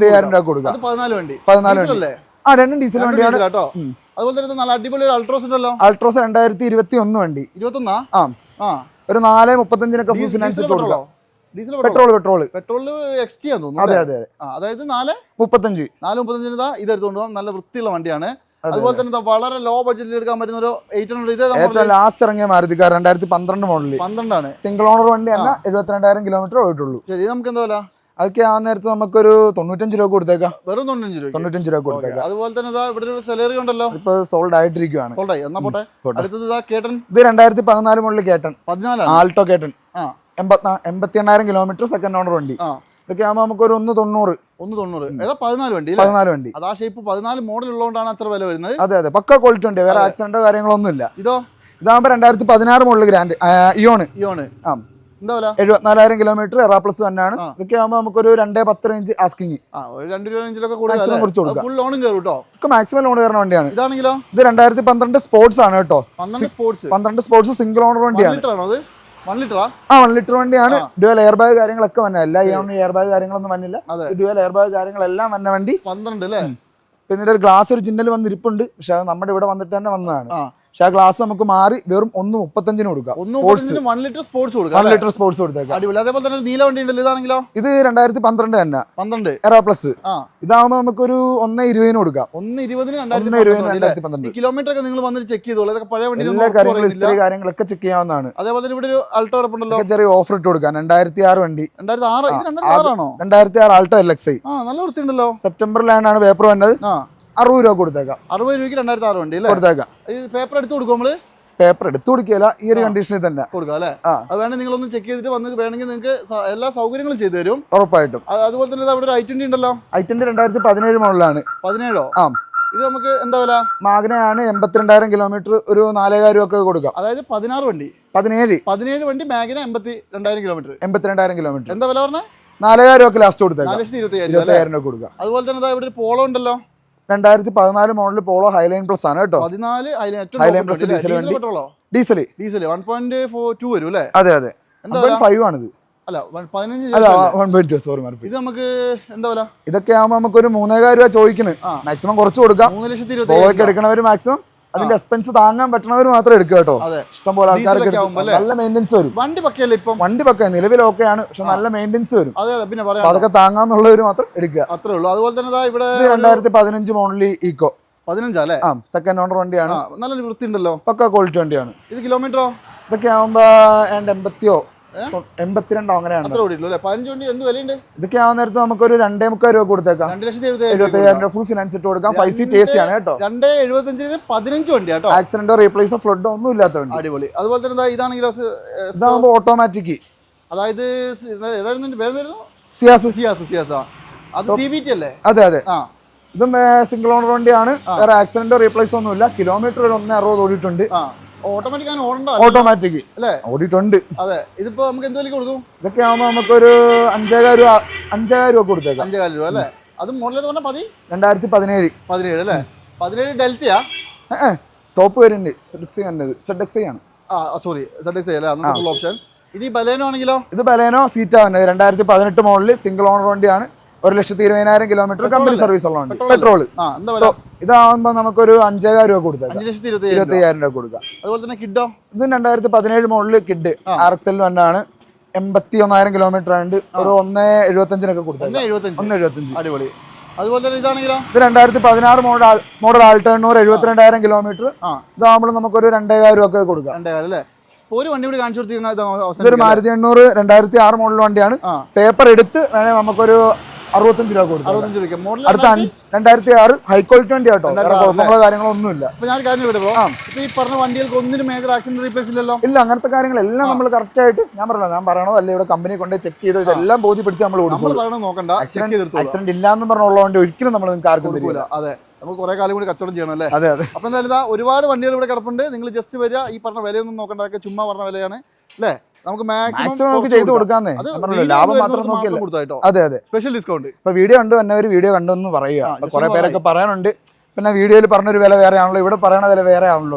അയ്യായിരം രൂപ കൊടുക്കാം. പതിനാല് വണ്ടി. പതിനാല് വണ്ടി. ആ രണ്ടും ഡീസൽ വണ്ടിയാണ്. കേട്ടോ അതുപോലെ തന്നെ നല്ല അടിപൊളി അൾട്രോസ് ഉണ്ടല്ലോ. അൾട്രോസ് രണ്ടായിരത്തി ഇരുപത്തി ഒന്ന് വണ്ടി. ഇരുപത്തൊന്നാ? ആ. ആ. ഒരു നാല് മുപ്പത്തഞ്ചിനൊക്കെ ഫുൾ ഫിനാൻസ് കൊടുക്കാം. പെട്രോൾ പെട്രോൾ പെട്രോളിൽ എക്സ് ടി ആണെന്ന് തോന്നുന്നു അതെ അതെ അതെ. അതായത് നാല്? മുപ്പത്തഞ്ച്. നാല് മുപ്പത്തഞ്ചിന് ഇതാ ഇത് എടുത്തുകൊണ്ട് പോകാം നല്ല വൃത്തിയുള്ള വണ്ടിയാണ്. അതുപോലെ തന്നെ വളരെ ലോ ബഡ്ജറ്റിൽ എടുക്കാൻ പറ്റുന്ന ഒരു എയ്റ്റ് ഹൺഡ്രഡ് ഇത് ഏറ്റവും ലാസ്റ്റ് ഇറങ്ങിയ മാരുതിക്കാർ രണ്ടായിരത്തി പന്ത്രണ്ട് മോഡലിൽ പന്ത്രണ്ടാണ്. സിംഗിൾ ഓണർ വണ്ടി അല്ല എഴുപത്തിരണ്ടായിരം കിലോമീറ്റർ പോയിട്ടുള്ളൂ ശരി നമുക്ക് എന്താ വില? അതൊക്കെ ആ നേരത്ത് നമുക്കൊരു തൊണ്ണൂറ്റഞ്ച് രൂപ കൊടുത്തേക്കാം. വെറും തൊണ്ണൂറ്റഞ്ച് രൂപ തൊണ്ണൂറ്റഞ്ച് രൂപ കൊടുത്തേക്കാം. അതുപോലെ തന്നെ ഇവിടെ ഒരു സെലറി ഉണ്ടല്ലോ. ഇപ്പൊ സോൾഡ് ആയിട്ടിരിക്കുകയാണ് ആയി. എന്നാ പോട്ടെ. അടുത്തത് കേട്ടൻ. ഇത് രണ്ടായിരത്തി പതിനാല് മുകളിൽ കേട്ടൺ പതിനാല് ആൾട്ടോ കേട്ടൺ ആ. എൺപത്തി എൺപത്തി എണ്ണായിരം കിലോമീറ്റർ സെക്കൻഡ് ഓണർ വണ്ടി ഇതൊക്കെ ആകുമ്പോൾ നമുക്കൊരു ഒന്ന് തൊണ്ണൂറ്. ഒന്ന് തൊണ്ണൂറ്. പതിനാല് വണ്ടി പതിനാല് വണ്ടി. അതാ ഷേപ്പ് പതിനാല് മോഡൽ ഉള്ളതുകൊണ്ടാണ് അത്ര വില വരുന്നത്. അതെ അതെ. പക്ക ക്വാളിറ്റി ഉണ്ട്. വേറെ ആക്സിഡന്റോ കാര്യങ്ങളോ ഒന്നുമില്ല. ഇതോ? ഇതാകുമ്പോൾ രണ്ടായിരത്തി പതിനാറ് മോഡൽ ഗ്രാൻഡ് ഇയോണ്. ഇയോണ്. ആ. എഴുപത്തിനാലായിരം കിലോമീറ്റർ എറാ പ്ലസ് തന്നെയാണ് ആണ്. ഇതൊക്കെ ആകുമ്പോൾ നമുക്കൊരു രണ്ടേ പത്ത് റേഞ്ച് ആസ്കിങ് ആ ഒരു രണ്ട് രൂപ റേഞ്ചിലൊക്കെ Maximum കുറച്ച് കൂടുതൽ കൊടുക്കാം. ഫുൾ ലോണും കയറും കേട്ടോ. ഇതൊക്കെ മാക്സിമം ലോൺ കയറുന്ന വണ്ടിയാണ്. ഇതാണെങ്കിലോ? ഇത് രണ്ടായിരത്തി പന്ത്രണ്ട് സ്പോർട്സ് ആണ് കേട്ടോ. പന്ത്രണ്ട് സ്പോർട്സ് സിംഗിൾ ഓണർ വൺ വണ്ടിയാണ്. ആ? വൺ ലിറ്റർ വണ്ടിയാണ്. ഡ്യുവൽ എയർ ബാഗ് കാര്യങ്ങളൊക്കെ വന്ന. എല്ലാ എയർ ബാഗ് കാര്യങ്ങളൊന്നും വന്നില്ല. ഡ്യുവൽ എയർ ബാഗ് കാര്യങ്ങളെല്ലാം വന്ന വണ്ടി. പന്ത്രണ്ട് അല്ലേ? പിന്നെ ഒരു ഗ്ലാസ് ഒരു ജിന്നൽ വന്നിരിപ്പുണ്ട്. പക്ഷെ അത് നമ്മുടെ ഇവിടെ വന്നിട്ട് തന്നെ വന്നതാണ്. പക്ഷെ ആ ഗ്ലാസ് നമുക്ക് മാറി വെറും ഒന്ന് മുപ്പത്തഞ്ചിന് കൊടുക്കാം. Sports one litre sports one കൊടുക്കാം ലിറ്റർ സ്പോർട്സ് കൊടുത്തേക്കാം. അടിപൊളി. അതേപോലെ തന്നെ നീല വണ്ടി ഉണ്ടല്ലോ ഇതാണെങ്കിലോ? ഇത് രണ്ടായിരത്തി പന്ത്രണ്ട് തന്നെ. പന്ത്രണ്ട്. എറാ പ്ലസ് ഇതാകുമ്പോൾ നമുക്കൊരു ഒന്ന് ഇരുപതിന് കൊടുക്കാം. ഒന്ന് ഇരുപതിന് രണ്ടായിരത്തി പന്ത്രണ്ട് കിലോമീറ്റർ ഒക്കെ നിങ്ങൾ വന്നിട്ട് ചെക്ക് ചെയ്തോളൂ. ഇതൊക്കെ പഴയ വണ്ടി എല്ലാ കാര്യങ്ങളും ഹിസ്റ്ററി കാര്യങ്ങളൊക്കെ ചെക്ക് ചെയ്യാവുന്നതാണ്. അതേപോലെ തന്നെ ഇവിടെ ഒരു അൾട്ടോ ഉറപ്പുണ്ടല്ലോ ചെറിയ ഓഫർ ഇട്ട് കൊടുക്കാം. രണ്ടായിരത്തി ആറ് വണ്ടി. രണ്ടായിരത്തി ആറ് രണ്ടായിരത്തി ആറാണോ രണ്ടായിരത്തി ആറ് അൾട്ടോ എൽ എക്സ് ഐ നല്ല വൃത്തിയുണ്ടല്ലോ. സെപ്റ്റംബറിലാണ് പേപ്പർ വന്നത്. ആ. അറുപത് രൂപ കൊടുത്തേക്കാം. അറുപത് രൂപയ്ക്ക് രണ്ടായിരത്തി ആറ് വണ്ടി കൊടുത്തേക്കാം. പേപ്പർ എടുത്ത് കൊടുക്കും നമ്മൾ? പേപ്പർ എടുത്തു കൊടുക്കില്ല ഈ ഒരു കണ്ടീഷനിൽ തന്നെ. കൊടുക്കാം അല്ലേ? ആ. അത് വേണമെങ്കിൽ നിങ്ങളൊന്ന് ചെക്ക് ചെയ്തിട്ട് വന്ന് വേണമെങ്കിൽ നിങ്ങൾക്ക് എല്ലാ സൗകര്യങ്ങളും ചെയ്തു തരും. ഉറപ്പായിട്ടും. അതുപോലെ തന്നെ അവിടെ ഒരു ഐ ട്വന്റി ഉണ്ടല്ലോ? ഐ ട്വന്റി രണ്ടായിരത്തി പതിനേഴ് മോഡലാണ്. പതിനേഴോ? ആ. ഇത് നമുക്ക് എന്താ വില? മാഗ്നയാണ് എൺപത്തിരണ്ടായിരം കിലോമീറ്റർ ഒരു നാലേകായിരം രൂപ ഒക്കെ കൊടുക്കാം. അതായത് പതിനാറ് വണ്ടി. പതിനേഴ്. പതിനേഴ് വണ്ടി മാഗ്ന എൺപത്തി രണ്ടായിരം കിലോമീറ്റർ. എൺപത്തിരണ്ടായിരം കിലോമീറ്റർ. എന്താ വില പറഞ്ഞാൽ നാലായിരം രൂപ ലാസ്റ്റ് കൊടുത്തേക്കാം. ഇരുപത്തി അയ്യായിരം രൂപ കൊടുക്കാം. അതുപോലെ തന്നെ ഇവിടെ ഒരു പോളോ ഉണ്ടല്ലോ? രണ്ടായിരത്തി പതിനാല് മോഡൽ പോളോ ഹൈലൈൻ പ്ലസ് ആണ് കേട്ടോ. പതിനാല് ഹൈലൈൻ പ്ലസ് diesel വണ്ടി. Diesel diesel one point four two വരും അല്ലേ? അതെ അതെ. ഫൈവ് ആണിത്. അല്ല one- പതിനഞ്ച് അല്ല ശേഷം വൺ പോയിന്റ് ടു സോറി മറപ്പി ഇത് നമുക്ക് ഒരു ഇതൊക്കെ മൂന്നേകായിരം രൂപ ചോദിക്കണ്. ആ. മാക്സിമം കുറച്ച് കൊടുക്കാം. എടുക്കണവർ മാക്സിമം അതിന്റെ എക്സ്പെൻസ് താങ്ങാൻ പറ്റണവർ മാത്രം എടുക്കുക കേട്ടോ. ഇഷ്ടം പോലെ ആൾക്കാർക്ക്? നല്ല മെയിന്റെസ് വരും. വണ്ടി പക്കയല്ലേ ഇപ്പം? വണ്ടി പക്ക നിലവിൽ ആണ് പക്ഷെ നല്ല മെയിന്റെസ് വരും. അതെ പിന്നെ പറയാം. അതൊക്കെ താങ്ങാന്നുള്ളവർ മാത്രം എടുക്കുക. അത്രേ ഉള്ളൂ. അതുപോലെ തന്നെ ദാ ഇവിടെ രണ്ടായിരത്തി പതിനഞ്ച് മോഡലി ഈക്കോ പതിനഞ്ചാ അല്ലേ? ആ സെക്കൻഡ് ഓണർ വണ്ടിയാണ്. നല്ലൊരു വൃത്തി ഉണ്ടല്ലോ പക്ക ക്വാളിറ്റി വണ്ടിയാണ്. ഇത് കിലോമീറ്ററോ ഇതൊക്കെ ആവുമ്പോ ഏണ്ട് എൺപത്തിയോ? എൺപത്തിരണ്ടോ അങ്ങനെയാണ്. അത്ര ഓടിയുള്ളൂ അല്ലേ? പതിനഞ്ച് വണ്ടി എന്ത് വിലയുണ്ട്? ഇതൊക്കെ ആവുന്ന നേരത്ത് നമുക്കൊരു രണ്ടേ മുക്കാൽ രൂപ കൊടുത്തേക്കാം. രണ്ട് ലക്ഷത്തി എഴുപത്തി എഴുപത്തി അയ്യായിരം രൂപ ഫുൾ ഫിനാൻസ് ഇട്ട് കൊടുക്കാം. ഫൈവ് സീറ്റ് എ സി ആണ് കേട്ടോ. രണ്ടേ എഴുപത്തഞ്ചിന് പതിനഞ്ച് വണ്ടി കേട്ടോ. ആക്സിഡന്റോ റീപ്ലേസോ ഫ്ലഡോ ഒന്നും ഇല്ലാത്ത വണ്ടി. അടിപൊളി. അതുപോലെ തന്നെ ഇതാണെങ്കിലോ ഇതാകുമ്പോൾ ഓട്ടോമാറ്റിക് അതായത് ഏതായിരുന്നു സിയാസ്. സിയാസ് സിയാസ്. അത് സി ബി ടി അല്ലേ? അതെ അതെ. ആ. ഇതും സിംഗിൾ ഓണർ വണ്ടിയാണ്. വേറെ ആക്സിഡന്റോ റീപ്ലേസോ ഒന്നും ഇല്ല കിലോമീറ്റർ ഒരു ഒന്നേ അറുപത് ഓടിയിട്ടുണ്ട്. ആ. ഓട്ടോമാറ്റിക് ആണ് ഓടണ്ട ഓട്ടോമാറ്റിക് അല്ലേ? ഓടിയിട്ടുണ്ട്. അതെ. ഇതിപ്പോ നമുക്ക് എന്ത് വിലക്ക് കൊടുക്കും? ഇതൊക്കെ ആവുമ്പോ നമുക്കൊരു അഞ്ചേകായിരം രൂപ അഞ്ചേകായിരം രൂപ കൊടുത്തേക്കാം. അഞ്ചേകാൽ രൂപ അല്ലേ? അത് മോഡലെന്ന് പറഞ്ഞാൽ പതി? രണ്ടായിരത്തി പതിനേഴ് പതിനേഴ് അല്ലേ പതിനേഴ് ഡെൽറ്റയാ? ടോപ്പ് വരുന്നുണ്ട്. സെഡക്സി കണ്ടത് സെഡക്സി ആണ് ആ സോറി സെഡ് എക്സ് അല്ലേ? അന്നത്തെ ഓപ്ഷൻ ഇത് ബലേനോ ആണെങ്കിലോ? ഇത് ബലേനോ സീറ്റാ വന്നത്. രണ്ടായിരത്തി പതിനെട്ട് മോഡൽ സിംഗിൾ ഓണർ വണ്ടിയാണ്. ഒരു ലക്ഷത്തി ഇരുപതിനായിരം കിലോമീറ്റർ കമ്പനി സർവീസ് ഉള്ള വണ്ടി. Petrol പെട്രോൾ ആ ഇതാവുമ്പോൾ നമുക്കൊരു അഞ്ചേകായിരം രൂപ കൊടുക്കാം. ഇരുപത്തി അയ്യായിരം രൂപ. കൊടുക്കാം. അതുപോലെ തന്നെ കിഡോ? ഇത് രണ്ടായിരത്തി പതിനേഴ് model Kwid R X L തന്നെയാണ് എൺപത്തി ഒന്നായിരം കിലോമീറ്റർ ഉണ്ട് ഒരു ഒന്ന് എഴുപത്തഞ്ചിനൊക്കെ കൊടുക്കാം ഒന്ന് എഴുപത്തഞ്ച്. അടിപൊളി. അതുപോലെ തന്നെ ഇതാണെങ്കിലോ? ഇത് രണ്ടായിരത്തി പതിനാറ് മോഡൽ മോഡൽ ആൾട്ടണ്ണൂർ എഴുപത്തിരണ്ടായിരം കിലോമീറ്റർ ആ. ഇതാകുമ്പോൾ നമുക്കൊരു രണ്ടേകായിരം രൂപ ഒക്കെ കൊടുക്കാം അല്ലേ? ഒരു വണ്ടി കൂടി കാണിച്ചു കൊടുത്തിരുന്ന ഇത് ഇതൊരു മാരുതി എണ്ണൂറ് രണ്ടായിരത്തി ആറ് മോഡൽ വണ്ടിയാണ്. പേപ്പർ എടുത്ത് വേണേൽ നമുക്കൊരു അറുപത്തഞ്ച് രൂപ കൊടുത്തു. അറുപത്തഞ്ച് രൂപ മോഡൽ അടുത്ത രണ്ടായിരത്തി ആറ് ഹൈ ക്വാളിറ്റി വണ്ടി കേട്ടോ വേറെ രണ്ടായിരത്തി കുഴപ്പങ്ങളോ കാര്യങ്ങളോ അപ്പൊ ഞാൻ കാര്യം ഇപ്പൊ ഈ പറഞ്ഞ വണ്ടികൾക്ക് ഒന്നിനും മേജർ ആക്സിഡന്റ് റീപ്ലേസ് ഇല്ലല്ലോ? ഇല്ല അങ്ങനത്തെ കാര്യങ്ങളെല്ലാം നമ്മൾ കറക്റ്റ് ആയിട്ട് ഞാൻ പറഞ്ഞല്ലോ ഞാൻ പറയണോ അല്ലെ ഇവിടെ കമ്പനി കൊണ്ട് ചെക്ക് ചെയ്ത് ഇതെല്ലാം ബോധ്യപ്പെടുത്തി നമ്മൾ കൊടുക്കും നോക്കണ്ട ആക്സിഡന്റ് ഇല്ലാന്ന് പറഞ്ഞുള്ള വണ്ടി ഒരിക്കലും നമ്മൾ നിങ്ങൾക്ക് ആർക്കും തരില്ല. അതെ. നമുക്ക് കുറെ കാലം കൂടി കച്ചവടം ചെയ്യണം അല്ലേ? അതെ അതെ. അപ്പൊ എന്തായാലും ഒരുപാട് വണ്ടികൾ ഇവിടെ കിടപ്പുണ്ട്. നിങ്ങൾ ജസ്റ്റ് വരിക. ഈ പറഞ്ഞ വിലയൊന്നും നോക്കണ്ട. ചുമ്മാ പറഞ്ഞ വിലയാണ്. അല്ലേ? നമുക്ക് മാക്സിമം നമുക്ക് ചെയ്ത് കൊടുക്കാന്നേ. ലാഭം മാത്രം നോക്കിയല്ലോ? അതെ അതെ. സ്പെഷ്യൽ ഡിസ്കൗണ്ട് ഇപ്പൊ വീഡിയോ കണ്ടു തന്നെ ഒരു വീഡിയോ കണ്ടു എന്ന് പറയുക കുറെ പേരൊക്കെ പറയാനുണ്ട്. പിന്നെ വീഡിയോയിൽ പറഞ്ഞൊരു വില വേറെ ആണല്ലോ ഇവിടെ പറയണ വില വേറെ ആണല്ലോ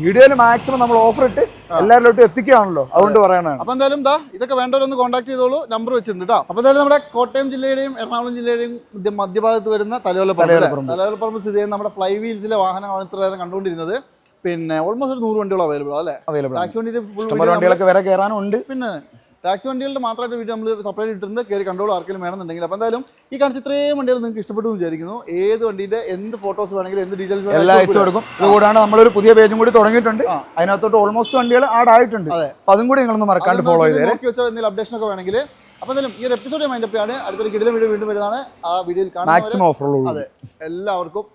വീഡിയോയിൽ മാക്സിമം നമ്മൾ ഓഫർ ഇട്ട് എല്ലാവരിലോട്ടും എത്തിക്കുകയാണല്ലോ. അതുകൊണ്ട് പറയണതാണ്. അപ്പൊ എന്തായാലും ദാ ഇതൊക്കെ വേണ്ടവരൊന്ന് കോൺടാക്ട് ചെയ്തോളൂ. നമ്പർ വെച്ചിട്ടുണ്ട് കേട്ടോ അപ്പൊ എന്തായാലും നമ്മുടെ കോട്ടയം ജില്ലയുടെയും എറണാകുളം ജില്ലയുടെയും മധ്യ- മധ്യഭാഗത്ത് വരുന്ന? തലയോലപ്പറമ്പ്. തലയോലപ്പറമ്പ് സ്ഥിതി ചെയ്യുന്ന നമ്മുടെ ഫ്ലൈ വീൽസിലെ വാഹനമാണ് ഇത്ര നേരം കണ്ടുകൊണ്ടിരുന്നത്. പിന്നെ ഓൾമോസ്റ്റ് ഒരു നൂറ് വണ്ടികൾ അവൈലബിൾ അല്ലേ? അവൈലബിൾ ടാക്സി വണ്ടിയുടെ ഫുൾ വണ്ടികളൊക്കെ വേറെ കയറാനുണ്ട് പിന്നെ ടാക്സി വണ്ടികളുടെ മാത്രമായിട്ട് വീട്ടിൽ നമ്മൾ സെപ്പറേറ്റ് ഇട്ടിട്ടുണ്ട്. കയറി കൺട്രോൾ ആർക്കെങ്കിലും വേണമെന്നുണ്ടെങ്കിൽ. അപ്പോൾ എന്തായാലും ഈ കാണിച്ച ഇത്രയും വണ്ടികൾ നിങ്ങൾക്ക് ഇഷ്ടപ്പെട്ടു എന്ന് വിചാരിക്കുന്നു. ഏത് വണ്ടിയുടെ എന്ത് ഫോട്ടോസ് വേണമെങ്കിലും എന്ത് ഡീറ്റെയിൽസ് എല്ലാം അയച്ചു കൊടുക്കും. അതുകൂടാണ് നമ്മളൊരു പുതിയ പേജും കൂടി തുടങ്ങിയിട്ടുണ്ട്. അതിനകത്തോട്ട് ഓൾമോസ്റ്റ് വണ്ടികൾ ആഡ് ആയിട്ടുണ്ട്. അതെ. അപ്പൊ അതും കൂടി നിങ്ങളൊന്ന് മറക്കാണ്ട് ഫോളോ ചെയ്ത് നോക്കി വെച്ചാൽ എന്തെങ്കിലും അപ്ഡേഷൻ ഒക്കെ വേണമെങ്കിൽ. അപ്പോൾ എന്തായാലും ഈ ഒരു എപ്പിസോഡ് മൈൻഡപ്പ് ആണ് അടുത്തൊരു കിടിലം വീഡിയോ വീണ്ടും വരുന്നതാണ്. ആ വീഡിയോയിൽ കാണാൻ മാക്സിമം ഓഫറുള്ളൂ അതെ. എല്ലാവർക്കും